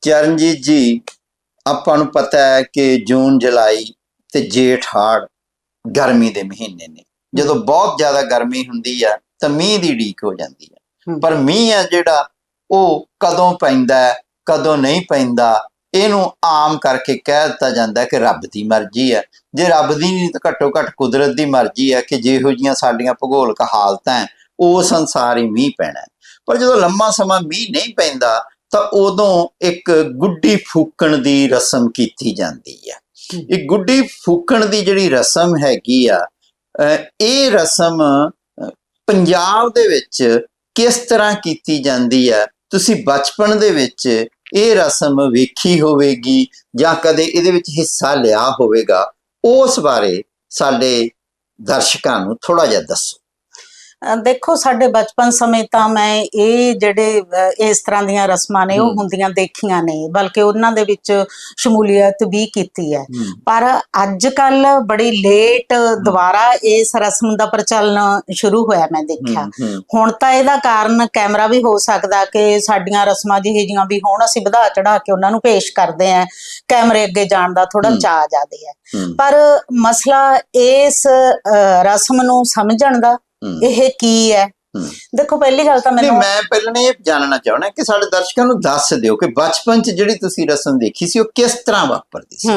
ਚਰਨਜੀਤ ਜੀ ਆਪਾਂ ਨੂੰ ਪਤਾ ਹੈ ਕਿ ਜੂਨ ਜੁਲਾਈ ਤੇ ਜੇਠ ਹਾੜ ਗਰਮੀ ਦੇ ਮਹੀਨੇ ਨੇ ਜਦੋਂ ਬਹੁਤ ਜ਼ਿਆਦਾ ਗਰਮੀ ਹੁੰਦੀ ਆ ਤਾਂ ਮੀਂਹ ਦੀ ਢੀਕ ਹੋ ਜਾਂਦੀ ਹੈ। ਪਰ ਮੀਂਹ ਆ ਜਿਹੜਾ ਉਹ ਕਦੋਂ ਪੈਂਦਾ ਕਦੋਂ ਨਹੀਂ ਪੈਂਦਾ ਇਹਨੂੰ ਆਮ ਕਰਕੇ ਕਹਿ ਦਿੱਤਾ ਜਾਂਦਾ ਕਿ ਰੱਬ ਦੀ ਮਰਜ਼ੀ ਹੈ ਜੇ ਰੱਬ ਦੀ ਨਹੀਂ ਤਾਂ ਘੱਟੋ ਘੱਟ ਕੁਦਰਤ ਦੀ ਮਰਜ਼ੀ ਹੈ ਕਿ ਜਿਹੋ ਜੀਆਂ ਸਾਡੀਆਂ ਭੂਗੋਲਿਕ ਹਾਲਤਾਂ ਹੈ, ਉਸ ਅਨੁਸਾਰ ਹੀ ਮੀਂਹ ਪੈਣਾ। ਪਰ ਜਦੋਂ ਲੰਮਾ ਸਮਾਂ ਮੀਂਹ ਨਹੀਂ ਪੈਂਦਾ ਤਾਂ ਉਦੋਂ ਇੱਕ ਗੁੱਡੀ ਫੂਕਣ ਦੀ ਰਸਮ ਕੀਤੀ ਜਾਂਦੀ ਹੈ। ਇਹ ਗੁੱਡੀ ਫੂਕਣ ਦੀ ਜਿਹੜੀ ਰਸਮ ਹੈਗੀ ਆ ਇਹ ਰਸਮ ਪੰਜਾਬ ਦੇ ਵਿੱਚ ਕਿਸ ਤਰ੍ਹਾਂ ਕੀਤੀ ਜਾਂਦੀ ਹੈ ਤੁਸੀਂ ਬਚਪਨ ਦੇ ਵਿੱਚ ਇਹ ਰਸਮ ਵੇਖੀ ਹੋਵੇਗੀ ਜਾਂ ਕਦੇ ਇਹਦੇ ਵਿੱਚ ਹਿੱਸਾ ਲਿਆ ਹੋਵੇਗਾ ਉਸ ਬਾਰੇ ਸਾਡੇ ਦਰਸ਼ਕਾਂ ਨੂੰ ਥੋੜਾ ਜਿਹਾ ਦੱਸੋ। ਦੇਖੋ ਸਾਡੇ ਬਚਪਨ ਸਮੇਂ ਤਾਂ ਮੈਂ ਇਹ ਜਿਹੜੇ ਇਸ ਤਰ੍ਹਾਂ ਦੀਆਂ ਰਸਮਾਂ ਨੇ ਉਹ। ਹੁੰਦੀਆਂ ਦੇਖੀਆਂ ਨੇ ਬਲਕਿ ਉਹਨਾਂ ਦੇ ਵਿੱਚ ਸ਼ਮੂਲੀਅਤ ਵੀ ਕੀਤੀ ਹੈ। ਪਰ ਅੱਜ ਕੱਲ ਬੜੀ ਲੇਟ ਦੁਬਾਰਾ ਇਸ ਰਸਮ ਦਾ ਪ੍ਰਚਲਨ ਸ਼ੁਰੂ ਹੋਇਆ ਮੈਂ ਦੇਖਿਆ। ਹੁਣ ਤਾਂ ਇਹਦਾ ਕਾਰਨ ਕੈਮਰਾ ਵੀ ਹੋ ਸਕਦਾ ਕਿ ਸਾਡੀਆਂ ਰਸਮਾਂ ਜਿਹੇ ਜੀਆਂ ਵੀ ਹੋਣ ਅਸੀਂ ਵਧਾ ਚੜਾ ਕੇ ਉਹਨਾਂ ਨੂੰ ਪੇਸ਼ ਕਰਦੇ ਆਂ ਕੈਮਰੇ ਅੱਗੇ ਜਾਣ ਦਾ ਥੋੜਾ। ਚਾਅ ਜਾਦੇ ਹੈ। ਪਰ ਮਸਲਾ ਇਸ ਰਸਮ ਨੂੰ ਸਮਝਣ ਦਾ ਇਹ ਕੀ ਹੈ। ਦੇਖੋ ਪਹਿਲੀ ਗੱਲ ਤਾਂ ਮੈਨੂੰ ਮੈਂ ਪਹਿਲਾਂ ਇਹ ਜਾਣਨਾ ਚਾਹਣਾ ਕਿ ਸਾਡੇ ਦਰਸ਼ਕਾਂ ਨੂੰ ਦੱਸ ਦਿਓ ਕਿ ਬਚਪਨ 'ਚ ਜਿਹੜੀ ਤੁਸੀਂ ਰਸਮ ਦੇਖੀ ਸੀ ਉਹ ਕਿਸ ਤਰ੍ਹਾਂ ਵਾਪਰਦੀ ਸੀ?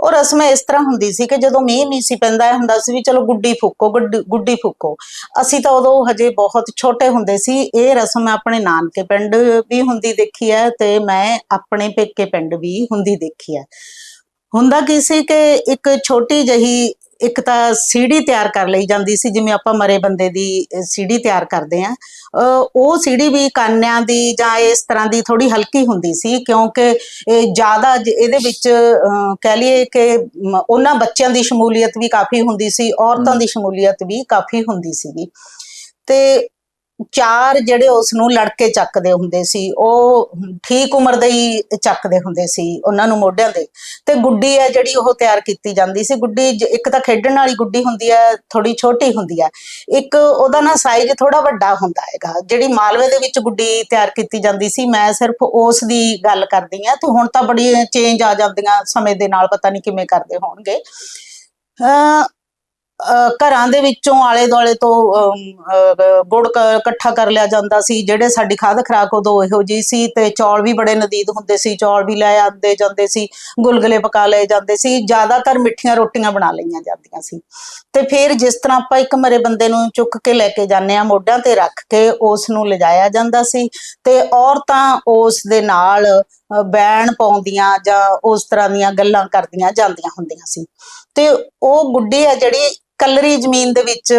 ਉਹ ਰਸਮ ਇਸ ਤਰ੍ਹਾਂ ਹੁੰਦੀ ਸੀ ਕਿ ਜਦੋਂ ਮੀਂਹ ਨਹੀਂ ਸੀ ਪੈਂਦਾ ਹੁੰਦਾ ਸੀ ਵੀ ਚਲੋ ਗੁੱਡੀ ਫੂਕੋ ਗੁੱਡੀ- ਗੁੱਡੀ ਫੂਕੋ। ਅਸੀਂ ਤਾਂ ਉਦੋਂ ਹਜੇ ਬਹੁਤ ਛੋਟੇ ਹੁੰਦੇ ਸੀ। ਇਹ ਰਸਮ ਮੈਂ ਆਪਣੇ ਨਾਨਕੇ ਪਿੰਡ ਵੀ ਹੁੰਦੀ ਦੇਖੀ ਹੈ ਤੇ ਮੈਂ ਆਪਣੇ ਪੇਕੇ ਪਿੰਡ ਵੀ ਹੁੰਦੀ ਦੇਖੀ ਹੈ। ਹੁੰਦਾ ਕੀ ਸੀ ਕਿ ਇੱਕ ਛੋਟੀ ਜਹੀ ਇੱਕ ਤਾਂ ਸੀੜੀ ਤਿਆਰ ਕਰ ਲਈ ਜਾਂਦੀ ਸੀ ਜਿਵੇਂ ਆਪਾਂ ਮਰੇ ਬੰਦੇ ਦੀ ਸੀੜੀ ਤਿਆਰ ਕਰਦੇ ਆ ਉਹ ਸੀੜੀ ਵੀ ਕਾਨਿਆਂ ਦੀ ਜਾਂ ਇਸ ਤਰ੍ਹਾਂ ਦੀ ਥੋੜੀ ਹਲਕੀ ਹੁੰਦੀ ਸੀ ਕਿਉਂਕਿ ਇਹ ਜ਼ਿਆਦਾ ਇਹਦੇ ਵਿੱਚ ਕਹਿ ਲਈਏ ਕਿ ਉਹਨਾਂ ਬੱਚਿਆਂ ਦੀ ਸ਼ਮੂਲੀਅਤ ਵੀ ਕਾਫੀ ਹੁੰਦੀ ਸੀ ਔਰਤਾਂ। ਦੀ ਸ਼ਮੂਲੀਅਤ ਵੀ ਕਾਫੀ ਹੁੰਦੀ ਸੀਗੀ ਤੇ ਚਾਰ ਜਿਹੜੇ ਉਸ ਨੂੰ ਲੜਕੇ ਚੱਕਦੇ ਹੁੰਦੇ ਸੀ, ਉਹ ਠੀਕ ਉਮਰ ਦੇ ਹੀ ਚੱਕਦੇ ਹੁੰਦੇ ਸੀ ਉਹਨਾਂ ਨੂੰ ਮੋਢਿਆਂ ਦੇ ਤੇ ਗੁੱਡੀ ਹੈ ਜਿਹੜੀ ਉਹ ਤਿਆਰ ਕੀਤੀ ਜਾਂਦੀ ਸੀ। ਗੁੱਡੀ ਇੱਕ ਤਾਂ ਖੇਡਣ ਵਾਲੀ ਗੁੱਡੀ ਹੁੰਦੀ ਹੈ ਥੋੜੀ ਛੋਟੀ ਹੁੰਦੀ ਹੈ। ਇੱਕ ਉਹਦਾ ਨਾ ਸਾਈਜ਼ ਥੋੜਾ ਵੱਡਾ ਹੁੰਦਾ ਹੈਗਾ। ਜਿਹੜੀ ਮਾਲਵੇ ਦੇ ਵਿੱਚ ਗੁੱਡੀ ਤਿਆਰ ਕੀਤੀ ਜਾਂਦੀ ਸੀ, ਮੈਂ ਸਿਰਫ ਉਸ ਦੀ ਗੱਲ ਕਰਦੀ ਆ ਤੇ ਹੁਣ ਤਾਂ ਬੜੀ ਚੇਂਜ ਆ ਜਾਂਦੀਆਂ ਸਮੇਂ ਦੇ ਨਾਲ, ਪਤਾ ਨਹੀਂ ਕਿਵੇਂ ਕਰਦੇ ਹੋਣਗੇ। ਅ ਘਰਾਂ ਦੇ ਵਿੱਚੋਂ ਆਲੇ ਦੁਆਲੇ ਤੋਂ ਅਹ, ਗੁੜ ਕ- ਇਕੱਠਾ ਕਰ ਲਿਆ ਜਾਂਦਾ ਸੀ ਜਿਹੜੇ ਸਾਡੀ ਖਾਦ ਖਰਾਕ ਉਦੋਂ ਇਹੋ ਜੀ ਸੀ ਤੇ ਚੌਲ ਵੀ ਬੜੇ ਨਦੀਦ ਹੁੰਦੇ ਸੀ ਚੌਲ ਵੀ ਲੈ ਆਉਂਦੇ ਜਾਂਦੇ ਸੀ ਗੁਲਗੁਲੇ ਪਕਾ ਲਏ ਜਾਂਦੇ ਸੀ ਜ਼ਿਆਦਾਤਰ ਮਿੱਠੀਆਂ ਰੋਟੀਆਂ ਬਣਾ ਲਈਆਂ ਜਾਂਦੀਆਂ ਸੀ। ਤੇ ਫਿਰ ਜਿਸ ਤਰ੍ਹਾਂ ਆਪਾਂ ਇੱਕ ਮਰੇ ਬੰਦੇ ਨੂੰ ਚੁੱਕ ਕੇ ਲੈ ਕੇ ਜਾਂਦੇ ਆ ਮੋਢਿਆਂ ਤੇ ਰੱਖ ਕੇ ਉਸ ਨੂੰ ਲਿਜਾਇਆ ਜਾਂਦਾ ਸੀ ਤੇ ਔਰਤਾਂ ਉਸ ਦੇ ਨਾਲ ਬੈਣ ਪਾਉਂਦੀਆਂ ਜਾਂ ਉਸ ਤਰ੍ਹਾਂ ਦੀਆਂ ਗੱਲਾਂ ਕਰਦੀਆਂ ਜਾਂਦੀਆਂ ਹੁੰਦੀਆਂ ਸੀ। ਤੇ ਉਹ ਗੁੱਡੀ ਆ ਜਿਹੜੀ ਕੱਲਰੀ ਜ਼ਮੀਨ ਦੇ ਵਿੱਚ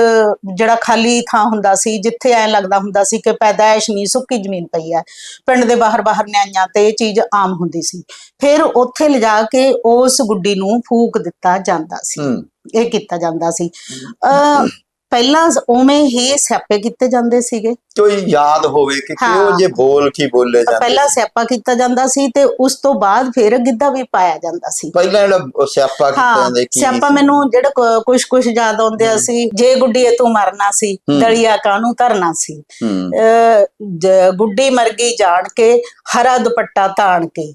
ਜਿਹੜਾ ਖਾਲੀ ਥਾਂ ਹੁੰਦਾ ਸੀ ਜਿੱਥੇ ਐ ਲੱਗਦਾ ਹੁੰਦਾ ਸੀ ਕਿ ਪੈਦਾਇਸ਼ ਨਹੀਂ ਸੁੱਕੀ ਜ਼ਮੀਨ ਪਈ ਹੈ। ਪਿੰਡ ਦੇ ਬਾਹਰ ਬਾਹਰ ਨਿਆਈਆਂ ਤੇ ਇਹ ਚੀਜ਼ ਆਮ ਹੁੰਦੀ ਸੀ। ਫਿਰ ਉੱਥੇ ਲਿਜਾ ਕੇ ਉਸ ਗੁੱਡੀ ਨੂੰ ਫੂਕ ਦਿੱਤਾ ਜਾਂਦਾ ਸੀ। ਇਹ ਕੀਤਾ ਜਾਂਦਾ ਸੀ। ਅ ਪਹਿਲਾਂ ਉਵੇਂ ਹੀ ਸਿਆਪੇ ਕੀਤੇ ਜਾਂਦੇ ਸੀਗੇ ਕੋਈ ਯਾਦ ਹੋਵੇ ਕਿ ਕਿਉਂ। ਜੇ ਬੋਲ ਕੀ ਬੋਲੇ ਜਾਂਦੇ ਪਹਿਲਾਂ ਸਿਆਪਾ ਕੀਤਾ ਜਾਂਦਾ ਸੀ ਤੇ ਉਸ ਤੋਂ ਬਾਅਦ ਫਿਰ ਗਿੱਧਾ ਵੀ ਪਾਇਆ ਜਾਂਦਾ ਸੀ ਪਹਿਲਾਂ ਜਿਹੜਾ ਸਿਆਪਾ ਕੀਤਾ ਜਾਂਦੇ ਕੀ ਸਿਆਪਾ? ਮੈਨੂੰ ਜਿਹੜਾ ਕੁਝ ਕੁਝ ਯਾਦ ਆਉਂਦੇ ਆ। ਸੀ ਜੇ ਗੁੱਡੀਏ ਤੂੰ ਮਰਨਾ ਸੀ। ਦਲੀਆ ਕਾਹਨੂੰ ਧਰਨਾ ਸੀ ਗੁੱਡੀ ਮਰ ਗਈ ਜਾਣ ਕੇ ਹਰਾ ਦੁਪੱਟਾ ਤਾਣ ਕੇ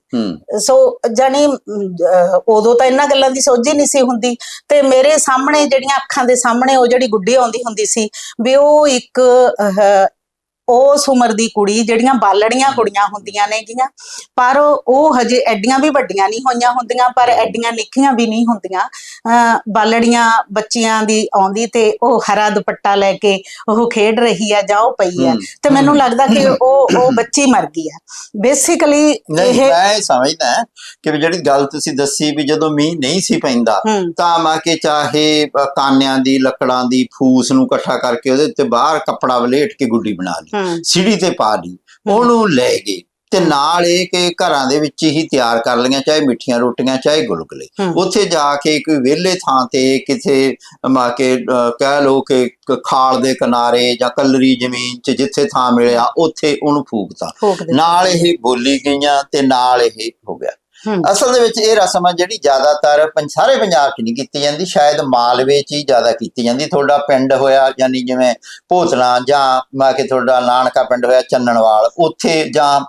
ਸੋ ਜਾਨੀ ਉਦੋਂ ਤਾਂ ਇਹਨਾਂ ਗੱਲਾਂ ਦੀ ਸੋਝੀ ਨਹੀਂ ਸੀ ਹੁੰਦੀ ਤੇ ਮੇਰੇ ਸਾਹਮਣੇ ਜਿਹੜੀਆਂ ਅੱਖਾਂ ਦੇ ਸਾਹਮਣੇ ਉਹ ਜਿਹੜੀ ਗੁੱਡੀ ਆਉਂਦੀ ਹੁੰਦੀ ਸੀ ਵੀ ਉਹ ਇੱਕ ਉਸ ਉਮਰ ਦੀ ਕੁੜੀ ਜਿਹੜੀਆਂ ਬਾਲੜੀਆਂ ਕੁੜੀਆਂ ਹੁੰਦੀਆਂ ਨੇਗੀਆਂ ਪਰ ਉਹ ਹਜੇ ਐਡੀਆਂ ਵੀ ਵੱਡੀਆਂ ਨਹੀਂ ਹੋਈਆਂ ਹੁੰਦੀਆਂ ਪਰ ਐਡੀਆਂ ਨਿੱਕੀਆਂ ਵੀ ਨਹੀਂ ਹੁੰਦੀਆਂ। ਬਾਲੜੀਆਂ ਬੱਚੀਆਂ ਦੀ ਆਉਂਦੀ ਤੇ ਉਹ ਹਰਾ ਦੁਪੱਟਾ ਲੈ ਕੇ ਉਹ ਖੇਡ ਰਹੀ ਆ ਜਾਂ ਉਹ ਪਈ ਆ। ਤੇ ਮੈਨੂੰ ਲੱਗਦਾ ਕਿ ਉਹ ਉਹ ਬੱਚੀ ਮਰ ਗਈ ਆ। ਬੇਸਿਕਲੀ ਇਹ ਮੈਂ ਸਮਝਦਾ ਕਿ ਜਿਹੜੀ ਗੱਲ ਤੁਸੀਂ ਦੱਸੀ ਵੀ ਜਦੋਂ ਮੀਂਹ ਨਹੀਂ ਸੀ ਪੈਂਦਾ ਤਾਂ ਮਾ ਕੇ ਚਾਹੇ ਅ, ਕਾਨਿਆਂ ਦੀ ਲੱਕੜਾਂ ਦੀ ਫੂਸ ਨੂੰ ਇਕੱਠਾ ਕਰਕੇ ਉਹਦੇ ਉੱਤੇ ਬਾਹਰ ਕੱਪੜਾ ਵਲੇਟ ਕੇ ਗੁੱਡੀ ਬਣਾ ਲਈ। ਸਿੜੀ ਤੇ ਪਾ ਲਈ। ਉਹਨੂੰ ਲੈ ਗਏ ਤੇ ਨਾਲ ਇਹ ਕਿ ਘਰਾਂ ਦੇ ਵਿੱਚ ਹੀ ਤਿਆਰ ਕਰ ਲਈਆਂ ਚਾਹੇ ਮਿੱਠੀਆਂ ਰੋਟੀਆਂ ਚਾਹੇ ਗੁਲਗੁਲੇ। ਉੱਥੇ ਜਾ ਕੇ ਕੋਈ ਵਿਹਲੇ ਥਾਂ ਤੇ ਕਿਥੇ ਮਾ ਕੇ ਕਹਿ ਲੋ ਕਿ ਖਾਲ ਦੇ ਕਿਨਾਰੇ ਜਾਂ ਕੱਲਰੀ ਜ਼ਮੀਨ 'ਚ ਜਿੱਥੇ ਥਾਂ ਮਿਲਿਆ ਉੱਥੇ ਉਹਨੂੰ ਫੂਕਤਾ। ਨਾਲ ਇਹ ਬੋਲੀ ਗਈਆਂ ਤੇ ਨਾਲ ਇਹ ਹੋ ਗਿਆ। ਅਸਲ ਦੇ ਵਿੱਚ ਇਹ ਰਸਮ ਆ ਜਿਹੜੀ ਜ਼ਿਆਦਾਤਰ ਸਾਰੇ ਪੰਜਾਬ 'ਚ ਨਹੀਂ ਕੀਤੀ ਜਾਂਦੀ ਸ਼ਾਇਦ ਮਾਲਵੇ 'ਚ ਹੀ ਜ਼ਿਆਦਾ ਕੀਤੀ ਜਾਂਦੀ। ਤੁਹਾਡਾ ਪਿੰਡ ਹੋਇਆ ਯਾਨੀ ਜਿਵੇਂ ਭੋਤਨਾ ਜਾਂ ਮੈਂ ਕਿ ਤੁਹਾਡਾ ਨਾਨਕਾ ਪਿੰਡ ਹੋਇਆ ਚੰਨਣਵਾਲ ਉੱਥੇ ਜਾਂ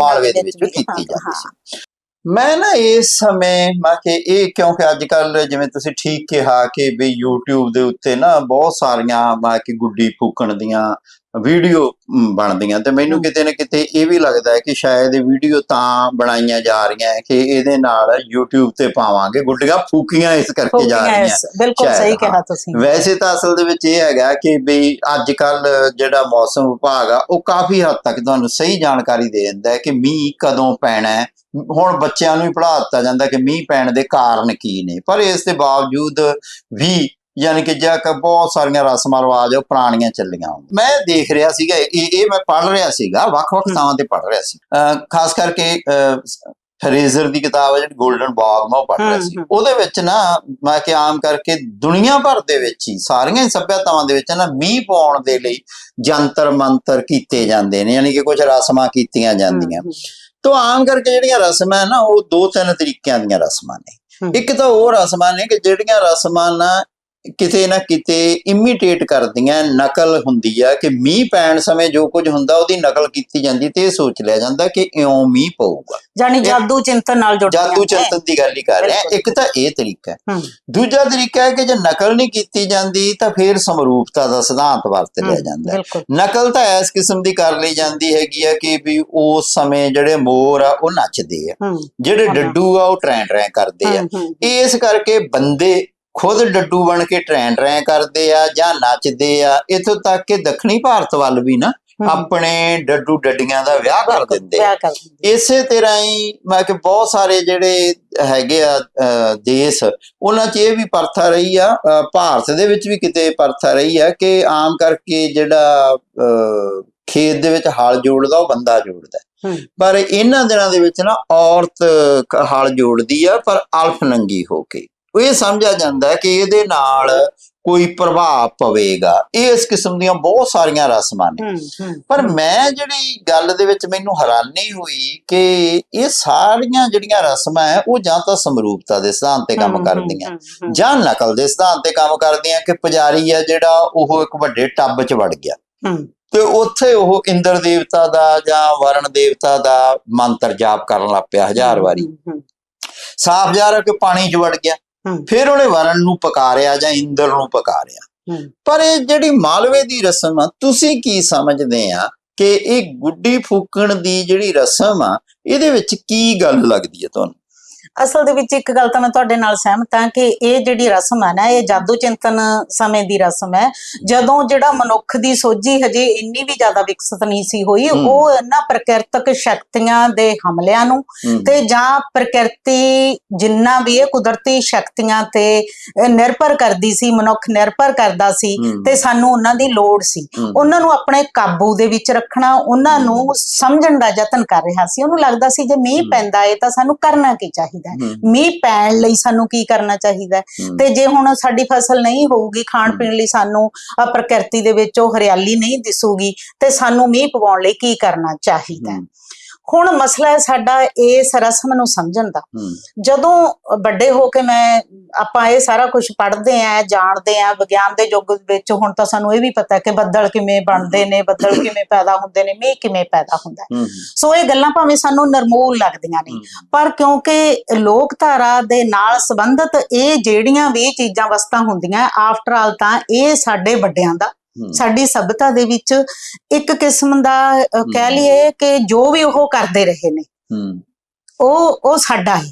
ਮਾਲਵੇ ਦੇ ਵਿੱਚ ਕੀਤੀ ਜਾਂਦੀ ਸੀ। ਮੈਂ ਨਾ ਇਸ ਸਮੇਂ ਮੈਂ ਕਿ ਇਹ ਕਿਉਂਕਿ ਅੱਜ ਕੱਲ ਜਿਵੇਂ ਤੁਸੀਂ ਠੀਕ ਕਿਹਾ ਕਿ ਵੀ YouTube ਦੇ ਉੱਤੇ ਨਾ ਬਹੁਤ ਸਾਰੀਆਂ ਮੈਂ ਕਿ ਗੁੱਡੀ ਫੂਕਣ ਦੀਆਂ ਵੀਡੀਓ ਬਣਦੀਆਂ ਤੇ ਮੈਨੂੰ। ਕਿਤੇ ਨਾ ਕਿਤੇ ਇਹ ਵੀ ਲੱਗਦਾ ਹੈ ਕਿ ਸ਼ਾਇਦ ਇਹ ਵੀਡੀਓ ਤਾਂ ਬਣਾਈਆਂ ਜਾ ਰਹੀਆਂ ਹੈ ਕਿ ਇਹਦੇ ਨਾਲ YouTube ਤੇ ਪਾਵਾਂਗੇ। ਗੁੱਡੀਆਂ ਫੂਕੀਆਂ ਇਸ ਕਰਕੇ ਜਾ ਰਹੀਆਂ ਬਿਲਕੁਲ ਸਹੀ ਹਾਂ। ਕਿਹਾ ਤੁਸੀਂ। ਵੈਸੇ ਤਾਂ ਅਸਲ ਦੇ ਵਿੱਚ ਇਹ ਹੈਗਾ ਕਿ ਵੀ ਅੱਜ ਕੱਲ ਜਿਹੜਾ ਮੌਸਮ ਵਿਭਾਗ ਆ ਉਹ ਕਾਫੀ ਹੱਦ ਤੱਕ ਤੁਹਾਨੂੰ ਸਹੀ ਜਾਣਕਾਰੀ ਦੇ ਦਿੰਦਾ ਹੈ ਕਿ ਮੀਂਹ ਕਦੋਂ ਪੈਣਾ ਹੈ। ਹੁਣ ਬੱਚਿਆਂ ਨੂੰ ਵੀ ਪੜ੍ਹਾ ਦਿੱਤਾ ਜਾਂਦਾ ਕਿ ਮੀਂਹ ਪੈਣ ਦੇ ਕਾਰਨ ਕੀ ਨੇ। ਪਰ ਇਸ ਦੇ ਬਾਵਜੂਦ ਵੀ ਯਾਨੀ ਕਿ ਜਿਹੜਾ ਕਿ ਬਹੁਤ ਸਾਰੀਆਂ ਰਸਮਾਂ ਰਿਵਾਜ ਉਹ ਪੁਰਾਣੀਆਂ ਚੱਲੀਆਂ। ਮੈਂ ਦੇਖ ਰਿਹਾ ਸੀਗਾ ਇਹ ਇਹ ਮੈਂ ਪੜ੍ਹ ਰਿਹਾ ਸੀਗਾ ਵੱਖ-ਵੱਖ। ਥਾਵਾਂ ਤੇ ਪੜ੍ਹ ਰਿਹਾ ਸੀ ਖਾਸ ਕਰਕੇ ਫਰੇਜ਼ਰ ਦੀ ਕਿਤਾਬ ਹੈ ਜਿਹੜੀ 골ਡਨ ਬਾਗ ਮੈਂ ਪੜ੍ਹ ਰਿਹਾ ਸੀ। ਉਹਦੇ ਵਿੱਚ ਨਾ ਮੈਂ ਕਿ ਆਮ ਕਰਕੇ ਦੁਨੀਆ ਭਰ ਦੇ ਵਿੱਚ ਹੀ ਸਾਰੀਆਂ ਸੱਭਿਆਤਾਵਾਂ ਦੇ ਵਿੱਚ ਨਾ ਮੀਂਹ ਪਾਉਣ ਦੇ ਲਈ ਜੰਤਰ ਮੰਤਰ ਕੀਤੇ ਜਾਂਦੇ ਨੇ ਯਾਨੀ ਕਿ ਕੁਝ ਰਸਮਾਂ ਕੀਤੀਆਂ ਜਾਂਦੀਆਂ ਤੋਂ ਆਮ ਕਰਕੇ ਜਿਹੜੀਆਂ ਰਸਮਾਂ ਨਾ ਉਹ ਦੋ ਤਿੰਨ ਤਰੀਕਿਆਂ ਦੀਆਂ ਰਸਮਾਂ ਨੇ। ਇੱਕ ਤਾਂ ਉਹ ਰਸਮਾਂ ਨੇ ਕਿ ਜਿਹੜੀਆਂ ਰਸਮਾਂ ਨਾ ਕਿਤੇ ਨਾ ਕਿਤੇ ਇਮੀਟੇਟ ਕਰਦੀਆਂ ਨਕਲ ਹੁੰਦੀ ਆ ਕਿ ਮੀਂਹ ਪੈਣ ਸਮੇਂ ਜੋ ਕੁਝ ਹੁੰਦਾ ਉਹਦੀ ਨਕਲ ਕੀਤੀ ਜਾਂਦੀ ਤੇ ਇਹ ਸੋਚ ਲਿਆ ਜਾਂਦਾ ਕਿ ਇਉਂ ਮੀਂਹ ਪਊਗਾ। ਜਾਨੀ ਜਾਦੂ ਚਿੰਤਨ ਨਾਲ ਜੁੜਦੀਆਂ ਜਾਦੂ। ਚਿੰਤਨ ਦੀ ਗੱਲ ਹੀ ਕਰ ਰਹੇ। ਇੱਕ ਤਾਂ ਇਹ ਤਰੀਕਾ ਹੈ। ਦੂਜਾ ਤਰੀਕਾ ਹੈ ਕਿ ਜੇ ਨਕਲ ਨਹੀਂ ਕੀਤੀ ਜਾਂਦੀ ਤਾਂ ਫਿਰ ਸਮਰੂਪਤਾ ਦਾ ਸਿਧਾਂਤ ਵਰਤ ਲਿਆ ਜਾਂਦਾ ਹੈ। ਨਕਲ ਤਾਂ ਇਸ ਕਿਸਮ ਦੀ ਕਰ ਲਈ ਜਾਂਦੀ ਹੈਗੀ ਆ ਕਿ ਵੀ ਉਸ ਸਮੇਂ ਜਿਹੜੇ ਮੋਰ ਆ ਉਹ ਨੱਚਦੇ ਆ। ਜਿਹੜੇ। ਡੱਡੂ ਆ ਉਹ ਟਰੈਂ ਟਰੈਂ ਕਰਦੇ ਆ। ਇਸ ਕਰਕੇ ਬੰਦੇ ਖੁਦ ਡੱਡੂ ਬਣ ਕੇ ਟਰੈਂ ਟਰੈਂ ਕਰਦੇ ਆ ਜਾਂ ਨੱਚਦੇ ਆ ਇਥੋਂ ਤੱਕ ਕਿ ਦੱਖਣੀ ਭਾਰਤ ਵੱਲ ਵੀ ਨਾ ਆਪਣੇ ਡੱਡੂ ਡੱਡੀਆਂ ਦਾ ਵਿਆਹ ਕਰ ਦਿੰਦੇ ਇਸੇ ਤਰ੍ਹਾਂ ਹੀ ਮੈਂ ਕਿ ਬਹੁਤ ਸਾਰੇ ਜਿਹੜੇ ਹੈਗੇ ਆ ਦੇਸ਼ ਉਹਨਾਂ 'ਚ ਇਹ ਵੀ ਪ੍ਰਥਾ ਰਹੀ ਆ ਭਾਰਤ ਦੇ ਵਿੱਚ ਵੀ ਕਿਤੇ ਪ੍ਰਥਾ ਰਹੀ ਆ ਕਿ ਆਮ ਕਰਕੇ ਜਿਹੜਾ ਖੇਤ ਦੇ ਵਿੱਚ ਹਲ ਜੋੜਦਾ ਉਹ ਬੰਦਾ ਜੋੜਦਾ। ਪਰ ਇਹਨਾਂ ਦਿਨਾਂ ਦੇ ਵਿੱਚ ਨਾ ਔਰਤ ਹਲ ਜੋੜਦੀ ਆ ਪਰ ਅਲਫ ਨੰਗੀ ਹੋ ਕੇ। ਉਹ ਇਹ ਸਮਝਿਆ ਜਾਂਦਾ ਹੈ ਕਿ ਇਹਦੇ ਨਾਲ ਕੋਈ ਪ੍ਰਭਾਵ ਪਵੇਗਾ। ਇਹ ਇਸ ਕਿਸਮ ਦੀਆਂ ਬਹੁਤ ਸਾਰੀਆਂ ਰਸਮਾਂ ਨੇ। ਪਰ ਮੈਂ ਜਿਹੜੀ ਗੱਲ ਦੇ ਵਿੱਚ ਮੈਨੂੰ ਹੈਰਾਨੀ ਹੋਈ ਕਿ ਇਹ ਸਾਰੀਆਂ ਜਿਹੜੀਆਂ ਰਸਮਾਂ ਹੈ ਉਹ ਜਾਂ ਤਾਂ ਸਮਰੂਪਤਾ ਦੇ ਸਿਧਾਂਤ ਤੇ ਕੰਮ ਕਰਦੀਆਂ ਜਾਂ ਨਕਲ ਦੇ ਸਿਧਾਂਤ ਤੇ ਕੰਮ ਕਰਦੀਆਂ ਕਿ ਪੁਜਾਰੀ ਆ ਜਿਹੜਾ ਉਹ ਇੱਕ ਵੱਡੇ ਟੱਬ 'ਚ ਵੜ ਗਿਆ। ਤੇ ਉੱਥੇ ਉਹ ਇੰਦਰ ਦੇਵਤਾ ਦਾ ਜਾਂ ਵਰਣ ਦੇਵਤਾ ਦਾ ਮੰਤਰ ਜਾਪ ਕਰਨ ਲੱਗ ਪਿਆ ਹਜ਼ਾਰ ਵਾਰੀ। ਸਾਫ਼ ਜਾ ਰਿਹਾ ਕਿ ਪਾਣੀ 'ਚ ਵੜ ਗਿਆ। ਫਿਰ ਉਹਨੇ ਵਰਣ ਨੂੰ ਪਕਾਰਿਆ ਜਾਂ ਇੰਦਰ ਨੂੰ ਪਕਾਰਿਆ। ਪਰ ਇਹ ਜਿਹੜੀ ਮਾਲਵੇ ਦੀ ਰਸਮ ਆ ਤੁਸੀਂ ਕੀ ਸਮਝਦੇ ਆ ਕਿ ਇਹ ਗੁੱਡੀ ਫੂਕਣ ਦੀ ਜਿਹੜੀ ਰਸਮ ਆ ਇਹਦੇ ਵਿੱਚ ਕੀ ਗੱਲ ਲੱਗਦੀ ਹੈ ਤੁਹਾਨੂੰ? ਅਸਲ ਦੇ ਵਿੱਚ ਇੱਕ ਗੱਲ ਤਾਂ ਮੈਂ ਤੁਹਾਡੇ ਨਾਲ ਸਹਿਮਤ ਹਾਂ ਕਿ ਇਹ ਜਿਹੜੀ ਰਸਮ ਹੈ ਨਾ ਇਹ ਜਾਦੂ ਚਿੰਤਨ ਸਮੇਂ ਦੀ ਰਸਮ ਹੈ ਜਦੋਂ ਜਿਹੜਾ ਮਨੁੱਖ ਦੀ ਸੋਝੀ ਹਜੇ ਇੰਨੀ ਵੀ ਜ਼ਿਆਦਾ ਵਿਕਸਿਤ ਨਹੀਂ ਸੀ ਹੋਈ। ਉਹ ਇਹਨਾਂ ਪ੍ਰਕਿਰਤਕ ਸ਼ਕਤੀਆਂ ਦੇ ਹਮਲਿਆਂ ਨੂੰ ਤੇ ਜਾਂ ਪ੍ਰਕਿਰਤੀ ਜਿੰਨਾ ਵੀ ਇਹ ਕੁਦਰਤੀ ਸ਼ਕਤੀਆਂ ਤੇ ਨਿਰਭਰ ਕਰਦੀ ਸੀ ਮਨੁੱਖ ਨਿਰਭਰ ਕਰਦਾ ਸੀ ਤੇ ਸਾਨੂੰ ਉਹਨਾਂ ਦੀ ਲੋੜ ਸੀ ਉਹਨਾਂ ਨੂੰ ਆਪਣੇ ਕਾਬੂ ਦੇ ਵਿੱਚ ਰੱਖਣਾ ਉਹਨਾਂ। ਨੂੰ ਸਮਝਣ ਦਾ ਯਤਨ ਕਰ ਰਿਹਾ ਸੀ ਉਹਨੂੰ ਲੱਗਦਾ ਸੀ ਜੇ ਮੀਂਹ। ਪੈਂਦਾ ਏ ਤਾਂ ਸਾਨੂੰ ਕਰਨਾ ਕੀ ਚਾਹੀਦਾ ਹੈ। ਹਮ, ਮੀਂਹ ਪੈਣ ਲਈ ਸਾਨੂੰ ਕੀ ਕਰਨਾ ਚਾਹੀਦਾ ਹੈ? ਤੇ ਜੇ ਹੁਣ ਸਾਡੀ ਫਸਲ ਨਹੀਂ ਹੋਊਗੀ ਖਾਣ। ਪੀਣ ਲਈ ਸਾਨੂੰ ਪ੍ਰਕਿਰਤੀ ਦੇ ਵਿੱਚ ਉਹ ਹਰਿਆਲੀ ਨਹੀਂ ਦਿਸੂਗੀ ਤੇ ਸਾਨੂੰ ਮੀਂਹ ਪਵਾਉਣ ਲਈ ਕੀ ਕਰਨਾ ਚਾਹੀਦਾ ਹੈ। ਹੁਣ ਮਸਲਾ ਹੈ ਸਾਡਾ ਇਸ ਰਸਮ ਨੂੰ ਸਮਝਣ ਦਾ। ਜਦੋਂ ਵੱਡੇ ਹੋ ਕੇ ਮੈਂ ਆਪਾਂ ਇਹ ਸਾਰਾ ਕੁਝ ਪੜ੍ਹਦੇ ਆਂ ਜਾਣਦੇ ਆਂ ਵਿਗਿਆਨ ਦੇ ਯੁੱਗ ਵਿੱਚ ਹੁਣ ਤਾਂ ਸਾਨੂੰ ਇਹ ਵੀ ਪਤਾ ਕਿ ਬੱਦਲ ਕਿਵੇਂ ਬਣਦੇ ਨੇ ਬੱਦਲ ਕਿਵੇਂ ਪੈਦਾ ਹੁੰਦੇ ਨੇ ਮੀਂਹ ਕਿਵੇਂ ਪੈਦਾ ਹੁੰਦਾ ਸੋ ਇਹ ਗੱਲਾਂ ਭਾਵੇਂ ਸਾਨੂੰ ਨਰਮੂਲ ਲੱਗਦੀਆਂ ਨੇ ਪਰ ਕਿਉਂਕਿ ਲੋਕਧਾਰਾ ਦੇ ਨਾਲ ਸੰਬੰਧਿਤ ਇਹ ਜਿਹੜੀਆਂ ਵੀ ਚੀਜ਼ਾਂ ਵਸਤਾਂ ਹੁੰਦੀਆਂ ਆਫਟਰ ਆਲ ਤਾਂ ਇਹ ਸਾਡੇ ਵੱਡਿਆਂ ਦਾ ਸਾਡੀ ਸਭਿਅਤਾ ਦੇ ਵਿੱਚ ਇੱਕ ਕਿਸਮ ਦਾ ਕਹਿ। ਲਈਏ ਕਿ ਜੋ ਵੀ ਉਹ ਕਰਦੇ ਰਹੇ ਨੇ ਉਹ ਉਹ ਸਾਡਾ ਹੈ।